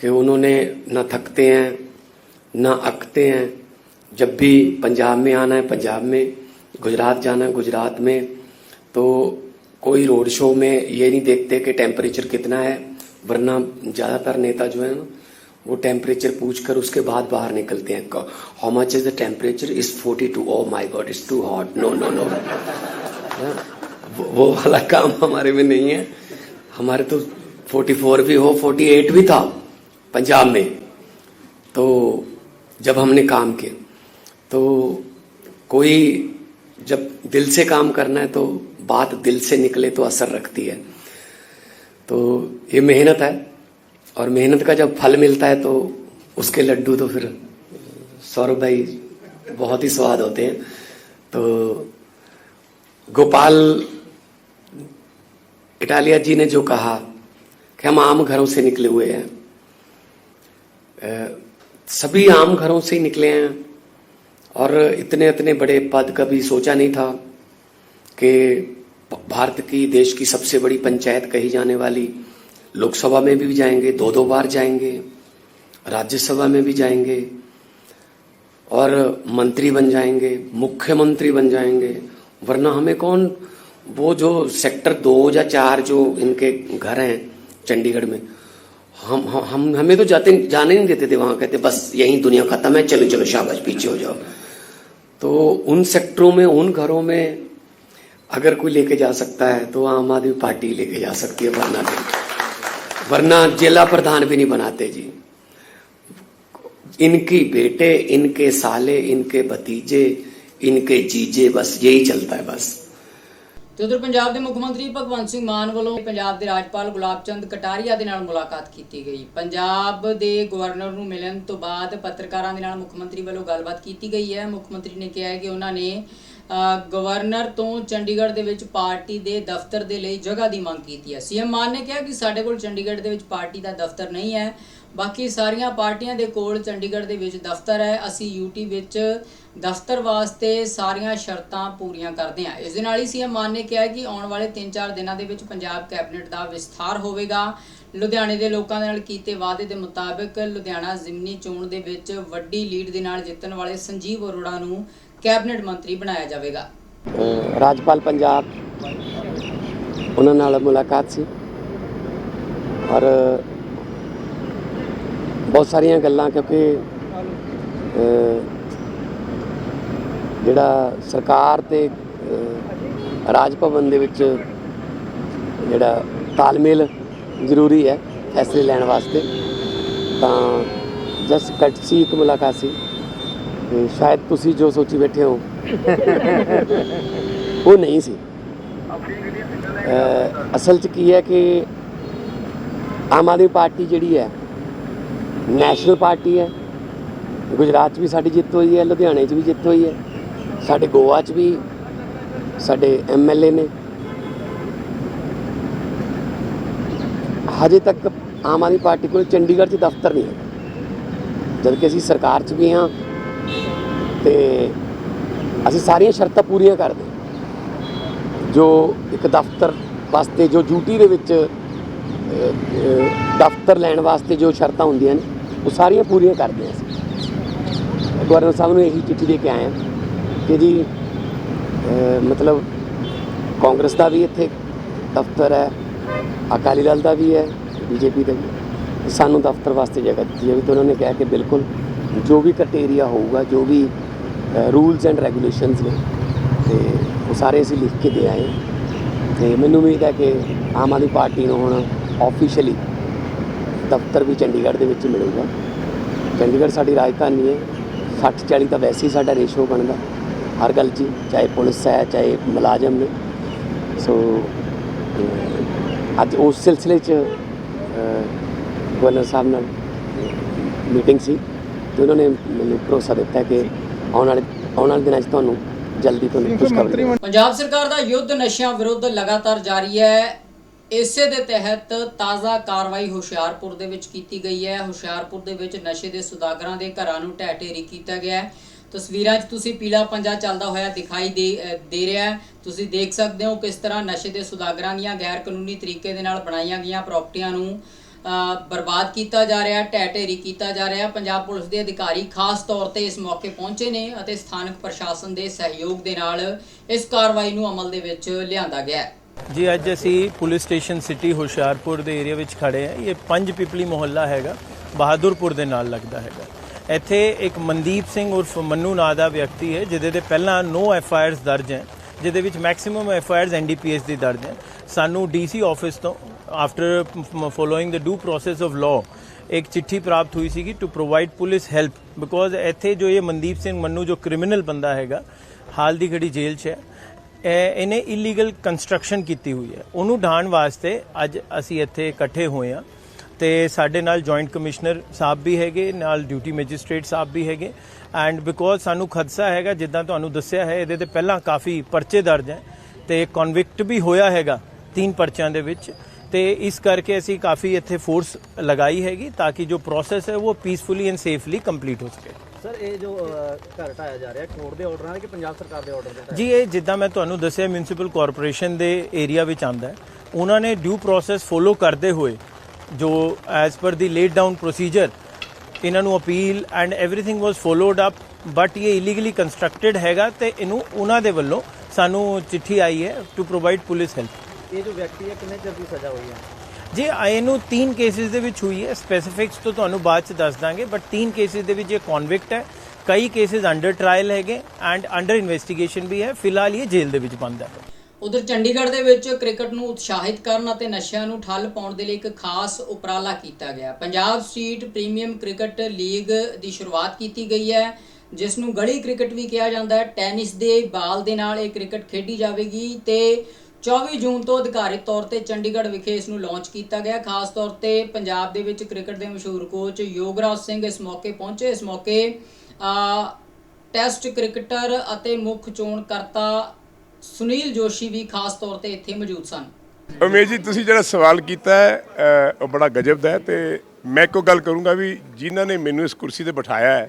कि उन्होंने न थकते हैं, न अकते हैं। जब भी पंजाब में आना है, पंजाब में, गुजरात जाना है, गुजरात में तो कोई रोड शो में ये नहीं देखते कि टेम्परेचर कितना है, वरना ज़्यादातर नेता जो है ना वो टेम्परेचर पूछ कर उसके बाद बाहर निकलते हैं। How much is the temperature is 42 two oh my god is too hot no no no वो वाला काम हमारे में नहीं है। हमारे तो 44 भी हो 48 भी था पंजाब में। तो जब हमने काम किया तो कोई जब दिल से काम करना है तो बात दिल से निकले तो असर रखती है। तो ये मेहनत है। और मेहनत का जब फल मिलता है तो उसके लड्डू तो फिर सौरभ भाई बहुत ही स्वाद होते हैं। तो गोपाल इटालिया जी ने जो कहा कि हम आम घरों से निकले हुए हैं। सभी आम घरों से ही निकले हैं और इतने इतने बड़े पद कभी सोचा नहीं था कि भारत की, देश की सबसे बड़ी पंचायत कही जाने वाली लोकसभा में भी जाएँगे दो दो बार जाएँगे, राज्यसभा में भी जाएँगे और मंत्री बन जाएँगे, मुख्यमंत्री बन जाएँगे। वरना हमें कौन, वो जो सेक्टर दो या चार जो इनके घर हैं चंडीगढ़ में हम हम, हम- तो जाते, जाने नहीं देते थे, वहाँ कहते, बस यही दुनिया खत्म है, चलो चलो, शाबाश, पीछे हो जाओ। तो उन सेक्टरों में, उन घरों में अगर कोई लेके जा सकता है तो आम आदमी पार्टी लेके जा सकती है, वरना नहीं। वरना जिला प्रधान भी नहीं बनाते जी इनकी बेटे इनके साले इनके भतीजे इनके जीजे बस यही चलता है बस ਤੇ ਉਧਰ ਪੰਜਾਬ ਦੇ ਮੁੱਖ ਮੰਤਰੀ ਭਗਵੰਤ ਸਿੰਘ ਮਾਨ ਵੱਲੋਂ ਪੰਜਾਬ ਦੇ ਰਾਜਪਾਲ ਗੁਲਾਬ ਚੰਦ ਕਟਾਰੀਆ ਦੇ ਨਾਲ ਮੁਲਾਕਾਤ ਕੀਤੀ ਗਈ ਪੰਜਾਬ ਦੇ ਗਵਰਨਰ ਨੂੰ ਮਿਲਣ ਤੋਂ ਬਾਅਦ ਪੱਤਰਕਾਰਾਂ ਦੇ ਨਾਲ ਮੁੱਖ ਮੰਤਰੀ ਵੱਲੋਂ ਗੱਲਬਾਤ ਕੀਤੀ ਗਈ ਹੈ ਮੁੱਖ ਮੰਤਰੀ ਨੇ ਕਿਹਾ ਹੈ ਕਿ ਉਹਨਾਂ ਨੇ ਅ, ਗਵਰਨਰ ਤੋਂ ਚੰਡੀਗੜ੍ਹ ਦੇ ਵਿੱਚ ਪਾਰਟੀ ਦੇ ਦਫ਼ਤਰ ਦੇ ਲਈ ਜਗ੍ਹਾ ਦੀ ਮੰਗ ਕੀਤੀ ਹੈ। ਸੀਐਮ ਮਾਨ ਨੇ ਕਿਹਾ ਕਿ ਸਾਡੇ ਕੋਲ ਚੰਡੀਗੜ੍ਹ ਦੇ ਵਿੱਚ ਪਾਰਟੀ ਦਾ ਦਫ਼ਤਰ ਨਹੀਂ ਹੈ। ਬਾਕੀ ਸਾਰੀਆਂ ਪਾਰਟੀਆਂ ਦੇ ਕੋਲ ਚੰਡੀਗੜ੍ਹ ਦੇ ਵਿੱਚ ਦਫ਼ਤਰ ਹੈ। ਅਸੀਂ ਯੂਟੀ ਵਿੱਚ ਦਫ਼ਤਰ ਵਾਸਤੇ ਸਾਰੀਆਂ ਸ਼ਰਤਾਂ ਪੂਰੀਆਂ ਕਰਦੇ ਹਾਂ। ਇਸ ਦੇ ਨਾਲ ਹੀ ਸੀਐਮ ਮਾਨ ਨੇ ਕਿਹਾ ਕਿ ਆਉਣ ਵਾਲੇ 3-4 ਦਿਨਾਂ ਦੇ ਵਿੱਚ ਪੰਜਾਬ ਕੈਬਨਿਟ ਦਾ ਵਿਸਥਾਰ ਹੋਵੇਗਾ। ਲੁਧਿਆਣੇ ਦੇ ਲੋਕਾਂ ਦੇ ਨਾਲ ਕੀਤੇ ਵਾਅਦੇ ਦੇ ਮੁਤਾਬਕ ਲੁਧਿਆਣਾ ਜ਼ਿਮਨੀ ਚੋਣ ਦੇ ਵਿੱਚ ਵੱਡੀ ਲੀਡ ਦੇ ਨਾਲ ਜਿੱਤਣ ਵਾਲੇ ਸੰਜੀਵ ਅਰੋੜਾ ਨੂੰ ਕੈਬਨਿਟ ਮੰਤਰੀ ਬਣਾਇਆ ਜਾਵੇਗਾ। ਰਾਜਪਾਲ ਪੰਜਾਬ, ਉਹਨਾਂ ਨਾਲ ਮੁਲਾਕਾਤ ਸੀ। ਔਰ ਬਹੁਤ ਸਾਰੀਆਂ ਗੱਲਾਂ ਕਿਉਂਕਿ ਜਿਹੜਾ ਸਰਕਾਰ ਤੇ ਰਾਜ ਭਵਨ ਦੇ ਵਿੱਚ ਜਿਹੜਾ ਤਾਲਮੇਲ ਜ਼ਰੂਰੀ ਹੈ ਫੈਸਲੇ ਲੈਣ ਵਾਸਤੇ, ਤਾਂ ਜਸ ਕਟਸੀ ਇੱਕ ਮੁਲਾਕਾਤ ਸੀ। ਤੇ ਸ਼ਾਇਦ ਤੁਸੀਂ ਜੋ ਸੋਚੀ ਬੈਠੇ ਹੋ। ਉਹ ਨਹੀਂ ਸੀ। ਅਸਲ 'ਚ ਕੀ ਹੈ ਕਿ ਆਮ ਆਦਮੀ ਪਾਰਟੀ ਜਿਹੜੀ ਹੈ, ਨੈਸ਼ਨਲ ਪਾਰਟੀ ਹੈ। ਗੁਜਰਾਤ 'ਚ ਵੀ ਸਾਡੀ ਜਿੱਤ ਹੋਈ ਹੈ, ਲੁਧਿਆਣੇ 'ਚ ਵੀ ਜਿੱਤ ਹੋਈ ਹੈ। ਸਾਡੇ ਗੋਆ 'ਚ ਵੀ ਸਾਡੇ ਐਮਐਲਏ ਨੇ। ਹਜੇ ਤੱਕ ਆਮ ਆਦਮੀ ਪਾਰਟੀ ਕੋਲ ਚੰਡੀਗੜ੍ਹ 'ਚ ਦਫ਼ਤਰ ਨਹੀਂ ਹੈ ਜਦਕਿ ਅਸੀਂ ਸਰਕਾਰ 'ਚ ਵੀ ਹਾਂ ਤੇ ਅਸੀਂ ਸਾਰੀਆਂ ਸ਼ਰਤਾਂ ਪੂਰੀਆਂ ਕਰਦੇ। ਜੋ ਇੱਕ ਦਫ਼ਤਰ ਵਾਸਤੇ, ਜੋ ਡਿਊਟੀ ਦੇ ਵਿੱਚ ਦਫ਼ਤਰ ਲੈਣ ਵਾਸਤੇ ਜੋ ਸ਼ਰਤਾਂ ਹੁੰਦੀਆਂ ਨੇ, ਉਹ ਸਾਰੀਆਂ ਪੂਰੀਆਂ ਕਰਦੇ ਹਾਂ ਅਸੀਂ। ਗਵਰਨਰ ਸਾਹਿਬ ਨੂੰ ਇਹੀ ਚਿੱਠੀ ਦੇ ਕੇ ਆਏ ਹਾਂ ਕਿ ਜੀ ਮਤਲਬ ਕਾਂਗਰਸ ਦਾ ਵੀ ਇੱਥੇ ਦਫ਼ਤਰ ਹੈ, ਅਕਾਲੀ ਦਲ ਦਾ ਵੀ ਹੈ, ਬੀਜੇਪੀ ਦਾ ਵੀ ਸਾਨੂੰ ਦਫ਼ਤਰ ਵਾਸਤੇ ਜਗ੍ਹਾ ਦਿੱਤੀ ਵੀ ਤਾਂ ਉਹਨਾਂ ਨੇ ਕਿਹਾ ਕਿ ਬਿਲਕੁਲ ਜੋ ਵੀ ਕ੍ਰਾਈਟੇਰੀਆ ਹੋਊਗਾ, ਜੋ ਵੀ ਰੂਲਸ ਐਂਡ ਰੈਗੂਲੇਸ਼ਨਸ ਨੇ। ਤੇ ਉਹ ਸਾਰੇ ਅਸੀਂ ਲਿਖ ਕੇ ਦੇ ਆਏ। ਹਾਂ। ਤੇ ਮੈਨੂੰ ਉਮੀਦ ਹੈ ਕਿ ਆਮ ਆਦਮੀ ਪਾਰਟੀ ਨੂੰ ਹੁਣ ਆਫੀਸ਼ੀਅਲੀ ਦਫ਼ਤਰ ਵੀ ਚੰਡੀਗੜ੍ਹ ਦੇ ਵਿੱਚ ਮਿਲੂਗਾ। ਚੰਡੀਗੜ੍ਹ ਸਾਡੀ ਰਾਜਧਾਨੀ ਹੈ। 60 40 ਤਾਂ ਵੈਸੇ ਹੀ ਸਾਡਾ ਰੇਸ਼ੋ ਬਣਦਾ। ਹਰ ਗੱਲ 'ਚ ਹੀ, ਚਾਹੇ ਪੁਲਿਸ ਹੈ ਚਾਹੇ ਮੁਲਾਜ਼ਮ ਨੇ। ਸੋ ਅੱਜ ਉਸ ਸਿਲਸਿਲੇ 'ਚ ਗਵਰਨਰ ਸਾਹਿਬ ਨਾਲ ਮੀਟਿੰਗ ਸੀ। ਤੇ ਉਹਨਾਂ ਨੇ ਮੈਨੂੰ ਭਰੋਸਾ ਦਿੱਤਾ ਕਿ ਆਉਣ ਵਾਲੇ ਆਉਣ ਵਾਲੇ ਦਿਨਾਂ 'ਚ ਤੁਹਾਨੂੰ ਜਲਦੀ ਤੁਹਾਨੂੰ ਖੁਸ਼ਖਬਰੀ ਪੰਜਾਬ ਸਰਕਾਰ ਦਾ ਯੁੱਧ ਨਸ਼ਿਆਂ ਵਿਰੁੱਧ ਲਗਾਤਾਰ ਜਾਰੀ ਹੈ। ਇਸੇ ਦੇ ਤਹਿਤ ਤਾਜ਼ਾ ਕਾਰਵਾਈ ਹੁਸ਼ਿਆਰਪੁਰ ਦੇ ਵਿੱਚ ਕੀਤੀ ਗਈ ਹੈ। ਹੁਸ਼ਿਆਰਪੁਰ ਦੇ ਵਿੱਚ ਨਸ਼ੇ ਦੇ ਸੁਦਾਗਰਾਂ ਦੇ ਘਰਾਂ ਨੂੰ ਢਹਿ ਢੇਰੀ ਕੀਤਾ ਗਿਆ ਹੈ। ਤਸਵੀਰਾਂ 'ਚ ਤੁਸੀਂ ਪੀਲਾ ਪੰਜਾ ਚੱਲਦਾ ਹੋਇਆ ਦਿਖਾਈ ਦੇ ਦੇ ਰਿਹਾ ਹੈ। ਤੁਸੀਂ ਦੇਖ ਸਕਦੇ ਹੋ ਕਿਸ ਤਰ੍ਹਾਂ ਨਸ਼ੇ ਦੇ ਸੁਦਾਗਰਾਂ ਦੀਆਂ ਗੈਰ ਕਾਨੂੰਨੀ ਤਰੀਕੇ ਦੇ ਨਾਲ ਬਣਾਈਆਂ ਗਈਆਂ ਪ੍ਰਾਪਰਟੀਆਂ ਨੂੰ। ਬਰਬਾਦ ਕੀਤਾ ਜਾ ਰਿਹਾ ਢਹਿ ਢੇਰੀ ਕੀਤਾ ਜਾ ਰਿਹਾ। ਪੰਜਾਬ ਪੁਲਿਸ ਦੇ ਅਧਿਕਾਰੀ ਖਾਸ ਤੌਰ ਤੇ ਇਸ ਮੌਕੇ ਪਹੁੰਚੇ ਨੇ ਅਤੇ ਸਥਾਨਕ ਪ੍ਰਸ਼ਾਸਨ ਦੇ ਸਹਿਯੋਗ ਦੇ ਨਾਲ ਇਸ ਕਾਰਵਾਈ ਨੂੰ ਅਮਲ ਦੇ ਵਿੱਚ ਲਿਆਂਦਾ ਗਿਆ ਜੀ, ਅੱਜ ਅਸੀਂ ਪੁਲਿਸ ਸਟੇਸ਼ਨ ਸਿਟੀ ਹੁਸ਼ਿਆਰਪੁਰ ਦੇ ਏਰੀਆ ਵਿੱਚ ਖੜੇ ਹਾਂ। ਇਹ ਪੰਜ ਪਿਪਲੀ ਮੁਹੱਲਾ ਹੈਗਾ। ਬਹਾਦਰਪੁਰ ਦੇ ਨਾਲ ਲੱਗਦਾ ਹੈਗਾ। ਇੱਥੇ ਇੱਕ ਮਨਦੀਪ ਸਿੰਘ ਉਰਫ ਮੰਨੂ ਨਾਂ ਦਾ ਵਿਅਕਤੀ ਹੈ, ਜਿਹਦੇ ਤੇ ਪਹਿਲਾਂ ਨੋ ਐਫ ਆਈ ਆਰਸ ਦਰਜ ਹੈ, ਜਿਹਦੇ ਵਿੱਚ maximum F I Rs NDPS ਦੀ ਦਰਜ ਹੈ। ਸਾਨੂੰ ਡੀਸੀ ਆਫਿਸ ਤੋਂ after following the due process of law ਇੱਕ ਚਿੱਠੀ ਪ੍ਰਾਪਤ ਹੋਈ ਸੀਗੀ to provide police help because ਇੱਥੇ ਜੋ ਇਹ ਮਨਦੀਪ ਸਿੰਘ ਮੰਨੂ ਜੋ ਕ੍ਰਿਮੀਨਲ ਬੰਦਾ ਹੈਗਾ ਹਾਲ ਦੀ ਘੜੀ ਜੇਲ੍ਹ 'ਚ ਹੈ ਇਹਨੇ ਇਲੀਗਲ ਕੰਸਟਰਕਸ਼ਨ ਕੀਤੀ ਹੋਈ ਹੈ ਉਹਨੂੰ ਢਾਣ ਵਾਸਤੇ ਅੱਜ ਅਸੀਂ ਇੱਥੇ ਇਕੱਠੇ ਹੋਏ ਆ ਤੇ ਸਾਡੇ ਨਾਲ ਜੁਆਇੰਟ ਕਮਿਸ਼ਨਰ ਸਾਹਿਬ ਵੀ ਹੈਗੇ ਨਾਲ ਡਿਊਟੀ ਮੈਜਿਸਟ੍ਰੇਟ ਸਾਹਿਬ ਵੀ ਹੈਗੇ ਐਂਡ ਬਿਕੋਜ਼ ਸਾਨੂੰ ਖਦਸ਼ਾ ਹੈਗਾ ਜਿੱਦਾਂ ਤੁਹਾਨੂੰ ਦੱਸਿਆ ਹੈ ਇਹਦੇ ਤੇ ਪਹਿਲਾਂ ਕਾਫੀ ਪਰਚੇ ਦਰਜ ਹੈ ਤੇ ਕਨਵਿਕਟ ਵੀ ਹੋਇਆ ਹੈਗਾ ਤਿੰਨ ਪਰਚਿਆਂ ਦੇ ਵਿੱਚ ਤੇ ਇਸ ਕਰਕੇ ਅਸੀਂ ਕਾਫੀ ਇੱਥੇ ਫੋਰਸ ਲਗਾਈ ਹੈਗੀ ਤਾਂ ਕਿ ਜੋ ਪ੍ਰੋਸੈਸ ਹੈ ਉਹ ਪੀਸਫੁਲੀ ਐਂਡ ਸੇਫਲੀ ਕੰਪਲੀਟ ਹੋ ਸਕੇ ਸਰ ਇਹ ਜੋ ਅ, ਘਰ ਢਾਇਆ ਜਾ ਰਿਹਾ ਕੋਰਟ ਦੇ ਆਰਡਰ ਨਾਲ ਕਿ ਪੰਜਾਬ ਸਰਕਾਰ ਦੇ ਆਰਡਰ ਦੇ ਜੀ ਇਹ ਜਿੱਦਾਂ ਮੈਂ ਤੁਹਾਨੂੰ ਦੱਸਿਆ ਮਿਊਨਿਸਪਲ ਕਾਰਪੋਰੇਸ਼ਨ ਦੇ ਏਰੀਆ ਵਿੱਚ ਆਂਦਾ ਹੈ ਉਹਨਾਂ ਨੇ ਡਿਊ ਪ੍ਰੋਸੈਸ ਫੋਲੋ ਕਰਦੇ ਹੋਏ ਜੋ ਐਜ਼ ਪਰ ਦੀ ਲੇਡ ਡਾਊਨ ਪ੍ਰੋਸੀਜਰ ਇਹਨਾਂ ਨੂੰ appeal and everything was followed up but ਇਹ ਇਲੀਗਲੀ ਕੰਸਟਰਕਟਡ ਹੈਗਾ ਤੇ ਇਹਨੂੰ ਉਹਨਾਂ ਦੇ ਵੱਲੋਂ ਸਾਨੂੰ ਚਿੱਠੀ ਆਈ ਹੈ ਟੂ ਪ੍ਰੋਵਾਈਡ ਪੁਲਿਸ ਹੈਲਪ ਇਹ ਜੋ ਵਿਅਕਤੀ ਹੈ ਕਿੰਨੇ ਚਿਰ ਦੀ ਸਜ਼ਾ ਹੋਈ ਹੈ? ਜੀ ਆਏ ਨੂੰ ਤਿੰਨ ਕੇਸਿਸ ਦੇ ਵਿੱਚ ਹੋਈ ਹੈ। ਸਪੈਸੀਫਿਕਸ ਤੋਂ ਤੁਹਾਨੂੰ ਬਾਅਦ ਚ ਦੱਸ ਦਾਂਗੇ ਬਟ ਤਿੰਨ ਕੇਸਿਸ ਦੇ ਵਿੱਚ ਇਹ ਕਨਵਿਕਟ ਹੈ। ਕਈ ਕੇਸਿਸ ਅੰਡਰ ਟ੍ਰਾਇਲ ਹੈਗੇ ਐਂਡ ਅੰਡਰ ਇਨਵੈਸਟੀਗੇਸ਼ਨ ਵੀ ਹੈ। ਫਿਲਹਾਲ ਇਹ ਜੇਲ੍ਹ ਦੇ ਵਿੱਚ ਬੰਦ ਹੈ। ਉਧਰ ਚੰਡੀਗੜ੍ਹ ਦੇ ਵਿੱਚ ਕ੍ਰਿਕਟ ਨੂੰ ਉਤਸ਼ਾਹਿਤ ਕਰਨ ਅਤੇ ਨਸ਼ਿਆਂ ਨੂੰ ਠੱਲ ਪਾਉਣ ਦੇ ਲਈ ਇੱਕ ਖਾਸ ਉਪਰਾਲਾ ਕੀਤਾ ਗਿਆ Punjab street premium cricket league ਦੀ ਸ਼ੁਰੂਆਤ ਕੀਤੀ ਗਈ ਹੈ ਜਿਸ ਨੂੰ ਗਲੀ ਕ੍ਰਿਕਟ ਵੀ ਕਿਹਾ ਜਾਂਦਾ ਹੈ। ਟੈਨਿਸ ਦੇ ਬਾਲ ਦੇ ਨਾਲ ਇਹ ਕ੍ਰਿਕਟ ਖੇਡੀ ਜਾਵੇਗੀ ਤੇ 24 ਜੂਨ ਤੋਂ ਅਧਿਕਾਰਿਤ ਤੌਰ ਤੇ ਚੰਡੀਗੜ੍ਹ ਵਿਖੇ ਇਸ ਨੂੰ ਲਾਂਚ ਕੀਤਾ ਗਿਆ। ਖਾਸ ਤੌਰ ਤੇ ਪੰਜਾਬ ਦੇ ਵਿੱਚ ਕ੍ਰਿਕਟ ਦੇ ਮਸ਼ਹੂਰ ਕੋਚ ਯੋਗਰਾਜ ਸਿੰਘ ਇਸ ਮੌਕੇ ਪਹੁੰਚੇ। ਇਸ ਮੌਕੇ ਟੈਸਟ ਕ੍ਰਿਕਟਰ ਅਤੇ ਮੁੱਖ ਚੋਣ ਕਰਤਾ ਸੁਨੀਲ ਜੋਸ਼ੀ ਵੀ ਖਾਸ ਤੌਰ ਤੇ ਇੱਥੇ ਮੌਜੂਦ ਸਨ। ਉਮੇਸ਼ ਜੀ, ਤੁਸੀਂ ਜਿਹੜਾ ਸਵਾਲ ਕੀਤਾ ਹੈ ਉਹ ਬੜਾ ਗਜਬ ਦਾ ਹੈ ਤੇ ਮੈਂ ਇੱਕੋ ਗੱਲ ਕਰੂੰਗਾ ਵੀ ਜਿਨ੍ਹਾਂ ਨੇ ਮੈਨੂੰ ਇਸ ਕੁਰਸੀ ਤੇ ਬਿਠਾਇਆ ਹੈ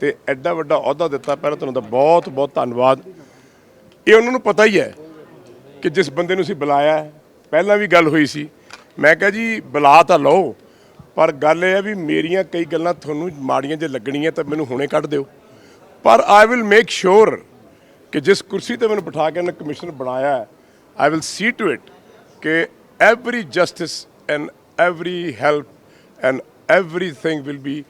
ਤੇ ਐਡਾ ਵੱਡਾ ਅਹੁਦਾ ਦਿੱਤਾ, ਪਹਿਲਾਂ ਤੁਹਾਨੂੰ ਦਾ ਬਹੁਤ ਬਹੁਤ ਧੰਨਵਾਦ। ਇਹ ਉਹਨਾਂ ਨੂੰ ਪਤਾ ਹੀ ਹੈ ਕਿ ਜਿਸ ਬੰਦੇ ਨੂੰ ਅਸੀਂ ਬੁਲਾਇਆ ਪਹਿਲਾਂ ਵੀ ਗੱਲ ਹੋਈ ਸੀ। ਮੈਂ ਕਿਹਾ ਜੀ, ਬੁਲਾ ਤਾਂ ਲਓ, ਪਰ ਗੱਲ ਇਹ ਹੈ ਵੀ ਮੇਰੀਆਂ ਕਈ ਗੱਲਾਂ ਤੁਹਾਨੂੰ ਮਾੜੀਆਂ ਜੇ ਲੱਗਣੀਆਂ ਤਾਂ ਮੈਨੂੰ ਹੁਣੇ ਕੱਢ ਦਿਓ। ਪਰ ਆਈ ਵਿਲ ਮੇਕ ਸ਼ੋਰ ਕਿ ਜਿਸ ਕੁਰਸੀ ਤੇ ਮੈਨੂੰ ਬਿਠਾ ਕੇ ਇਹਨੇ ਕਮਿਸ਼ਨ ਬਣਾਇਆ I will see to it ਕਿ every justice and every help and everything will be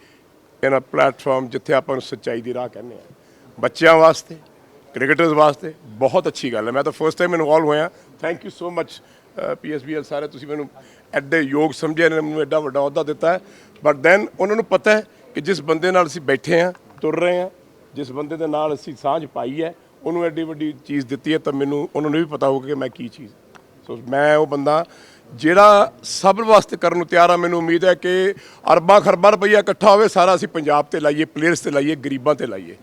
in a platform ਜਿੱਥੇ ਆਪਾਂ ਨੂੰ ਸੱਚਾਈ ਦੀ ਰਾਹ ਕਹਿੰਦੇ ਆ ਬੱਚਿਆਂ ਵਾਸਤੇ ਕ੍ਰਿਕਟਰਸ ਵਾਸਤੇ ਬਹੁਤ ਅੱਛੀ ਗੱਲ ਹੈ। ਮੈਂ ਤਾਂ ਫਸਟ ਟਾਈਮ ਇਨਵੋਲਵ ਹੋਇਆ। Thank you so much PSBL ਸਾਰੇ। ਤੁਸੀਂ ਮੈਨੂੰ ਐਡੇ ਯੋਗ ਸਮਝਿਆ ਨੇ ਮੈਨੂੰ ਐਡਾ ਵੱਡਾ ਅਹੁਦਾ ਦਿੱਤਾ ਹੈ। ਬਟ ਦੈਨ ਉਹਨਾਂ ਨੂੰ ਪਤਾ ਹੈ ਕਿ ਜਿਸ ਬੰਦੇ ਨਾਲ ਅਸੀਂ ਬੈਠੇ ਹਾਂ, ਤੁਰ ਰਹੇ ਹਾਂ, ਜਿਸ ਬੰਦੇ ਦੇ ਨਾਲ ਅਸੀਂ ਸਾਂਝ ਪਾਈ ਹੈ, ਉਹਨੂੰ ਐਡੀ ਵੱਡੀ ਚੀਜ਼ ਦਿੱਤੀ ਹੈ, ਤਾਂ ਮੈਨੂੰ ਉਹਨਾਂ ਨੂੰ ਵੀ ਪਤਾ ਹੋਊਗਾ ਕਿ ਮੈਂ ਕੀ ਚੀਜ਼ ਸੋ ਮੈਂ ਉਹ ਬੰਦਾ, ਜਿਹੜਾ ਸਭ ਵਾਸਤੇ ਕਰਨ ਨੂੰ ਤਿਆਰ ਆ, ਮੈਨੂੰ ਉਮੀਦ ਹੈ ਕਿ ਅਰਬਾਂ ਖਰਬਾਂ ਰੁਪਈਆ ਇਕੱਠਾ ਹੋਵੇ, ਸਾਰਾ ਅਸੀਂ ਪੰਜਾਬ ਤੇ ਲਾਈਏ ਪਲੇਅਰਸ ਤੇ ਲਾਈਏ, ਗਰੀਬਾਂ ਤੇ ਲਾਈਏ।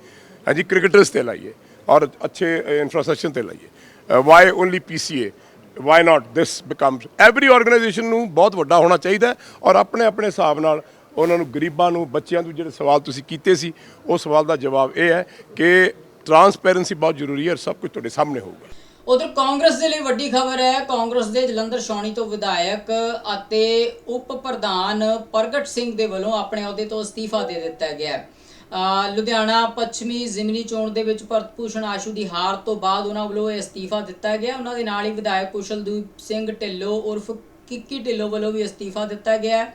ਹਾਂਜੀ ਕ੍ਰਿਕਟਰਸ ਤੇ ਲਾਈਏ। ਔਰ ਅੱਛੇ ਇਨਫਰਾਸਟ੍ਰਕਚਰ ਤੇ ਲਾਈਏ। Why only PCA why not this becomes every organisation ਨੂੰ ਬਹੁਤ ਵੱਡਾ ਹੋਣਾ ਚਾਹੀਦਾ ਔਰ ਆਪਣੇ ਆਪਣੇ ਹਿਸਾਬ ਨਾਲ ਉਹਨਾਂ ਨੂੰ ਗਰੀਬਾਂ ਨੂੰ, ਬੱਚਿਆਂ ਨੂੰ ਜਿਹੜੇ ਸਵਾਲ ਤੁਸੀਂ ਕੀਤੇ ਸੀ, ਉਹ ਸਵਾਲ ਦਾ ਜਵਾਬ ਇਹ ਹੈ ਕਿ ਟਰਾਂਸਪੇਰੈਂਸੀ ਬਹੁਤ ਜ਼ਰੂਰੀ ਹੈ ਔਰ ਸਭ ਕੁਝ ਤੁਹਾਡੇ ਸਾਹਮਣੇ ਹੋਊਗਾ। ਉਧਰ ਕਾਂਗਰਸ ਦੇ ਲਈ ਵੱਡੀ ਖਬਰ ਹੈ। ਕਾਂਗਰਸ ਦੇ ਜਲੰਧਰ ਸ਼ੌਣੀ ਤੋਂ ਵਿਧਾਇਕ ਅਤੇ ਉਪ ਪ੍ਰਧਾਨ ਪ੍ਰਗਟ ਸਿੰਘ ਦੇ ਵੱਲੋਂ ਆਪਣੇ ਅਹੁਦੇ ਤੋਂ ਅਸਤੀਫਾ ਦੇ ਦਿੱਤਾ ਗਿਆ ਹੈ। ਲੁਧਿਆਣਾ ਪੱਛਮੀ ਜ਼ਿਮਨੀ ਚੋਣ ਦੇ ਵਿੱਚ ਭਰਤ ਭੂਸ਼ਣ ਆਸ਼ੂ ਦੀ ਹਾਰ ਤੋਂ ਬਾਅਦ ਉਹਨਾਂ ਵੱਲੋਂ ਇਹ ਅਸਤੀਫਾ ਦਿੱਤਾ ਗਿਆ। ਉਹਨਾਂ ਦੇ ਨਾਲ ਹੀ ਵਿਧਾਇਕ ਕੁਸ਼ਲਦੀਪ ਸਿੰਘ ਢਿੱਲੋਂ ਉਰਫ ਕਿੱਕੀ ਢਿੱਲੋਂ ਵੱਲੋਂ ਵੀ ਅਸਤੀਫਾ ਦਿੱਤਾ ਗਿਆ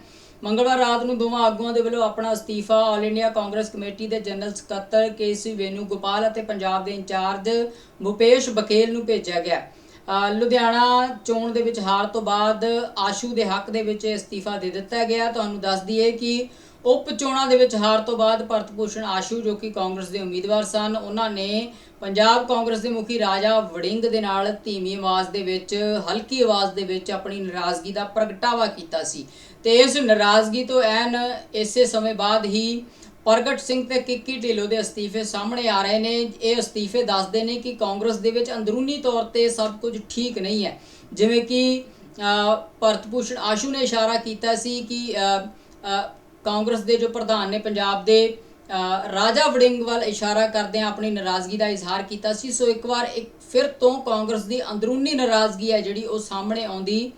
ਮੰਗਲਵਾਰ ਰਾਤ ਨੂੰ ਦੋਵਾਂ ਆਗੂਆਂ ਦੇ ਵੱਲੋਂ ਆਪਣਾ ਅਸਤੀਫਾ ਆਲ ਇੰਡੀਆ ਕਾਂਗਰਸ ਕਮੇਟੀ ਦੇ ਜਨਰਲ ਸਕੱਤਰ ਕੇਸੀ ਵੇਨੂ ਗੋਪਾਲ ਅਤੇ ਪੰਜਾਬ ਦੇ ਇੰਚਾਰਜ ਭੁਪੇਸ਼ ਬਕੇਲ ਨੂੰ ਭੇਜਿਆ ਗਿਆ ਲੁਧਿਆਣਾ ਚੋਣ ਦੇ ਵਿੱਚ ਹਾਰ ਤੋਂ ਬਾਅਦ ਆਸ਼ੂ ਦੇ ਹੱਕ ਦੇ ਵਿੱਚ ਇਹ ਅਸਤੀਫਾ ਦੇ ਦਿੱਤਾ ਗਿਆ ਤੁਹਾਨੂੰ ਦੱਸ ਦਈਏ ਕਿ ਉਪ ਚੋਣਾਂ ਦੇ ਵਿੱਚ ਹਾਰ ਤੋਂ ਬਾਅਦ ਭਰਤ ਭੂਸ਼ਣ ਆਸ਼ੂ ਜੋ ਕਿ ਕਾਂਗਰਸ ਦੇ ਉਮੀਦਵਾਰ ਸਨ, ਉਹਨਾਂ ਨੇ ਪੰਜਾਬ ਕਾਂਗਰਸ ਦੇ ਮੁਖੀ ਰਾਜਾ ਵੜਿੰਗ ਦੇ ਨਾਲ ਧੀਮੀ ਆਵਾਜ਼ ਦੇ ਵਿੱਚ, ਹਲਕੀ ਆਵਾਜ਼ ਦੇ ਵਿੱਚ ਆਪਣੀ ਨਾਰਾਜ਼ਗੀ ਦਾ ਪ੍ਰਗਟਾਵਾ ਕੀਤਾ ਸੀ। ਤੇ ਇਸ ਨਾਰਾਜ਼ਗੀ ਤੋਂ ਐਨ ਇਸੇ ਸਮੇਂ ਬਾਅਦ ਹੀ ਪ੍ਰਗਟ ਸਿੰਘ ਤੇ ਕਿੱਕੀ ਢਿੱਲੋਂ ਦੇ ਅਸਤੀਫੇ ਸਾਹਮਣੇ ਆ ਰਹੇ ਨੇ। ਇਹ ਅਸਤੀਫੇ ਦੱਸਦੇ ਨੇ ਕਿ ਕਾਂਗਰਸ ਦੇ ਵਿੱਚ ਅੰਦਰੂਨੀ ਤੌਰ ਤੇ ਸਭ ਕੁਝ ਠੀਕ ਨਹੀਂ ਹੈ। ਜਿਵੇਂ ਕਿ ਭਰਤ ਭੂਸ਼ਣ ਆਸ਼ੂ ਨੇ ਇਸ਼ਾਰਾ ਕੀਤਾ ਸੀ ਕਿ ਕਾਂਗਰਸ ਦੇ ਜੋ ਪ੍ਰਧਾਨ ਨੇ ਪੰਜਾਬ ਦੇ ਰਾਜਾ ਵੜਿੰਗ ਵੱਲ ਇਸ਼ਾਰਾ ਕਰਦਿਆਂ ਆਪਣੀ ਨਾਰਾਜ਼ਗੀ ਦਾ ਇਜ਼ਹਾਰ ਕੀਤਾ ਸੀ, ਸੋ ਇੱਕ ਵਾਰ ਇੱਕ ਫਿਰ ਤੋਂ ਕਾਂਗਰਸ ਦੀ ਅੰਦਰੂਨੀ ਨਾਰਾਜ਼ਗੀ ਹੈ ਜਿਹੜੀ ਉਹ ਸਾਹਮਣੇ ਆਉਂਦੀ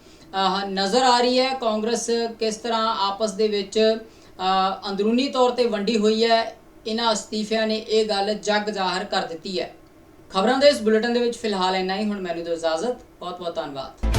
ਨਜ਼ਰ ਆ ਰਹੀ ਹੈ। ਕਾਂਗਰਸ ਕਿਸ ਤਰ੍ਹਾਂ ਆਪਸ ਦੇ ਵਿੱਚ ਅੰਦਰੂਨੀ ਤੌਰ ਤੇ ਵੰਡੀ ਹੋਈ ਹੈ, ਇਹਨਾਂ ਅਸਤੀਫਿਆਂ ਨੇ ਇਹ ਗੱਲ ਜੱਗ ਜ਼ਾਹਰ ਕਰ ਦਿੱਤੀ ਹੈ। ਖਬਰਾਂ ਦੇ ਇਸ ਬੁਲੇਟਿਨ ਦੇ ਵਿੱਚ ਫਿਲਹਾਲ ਇੰਨਾ ਹੀ, ਹੁਣ ਮੈਨੂੰ ਦਿਓ ਇਜਾਜ਼ਤ ਬਹੁਤ ਬਹੁਤ ਧੰਨਵਾਦ।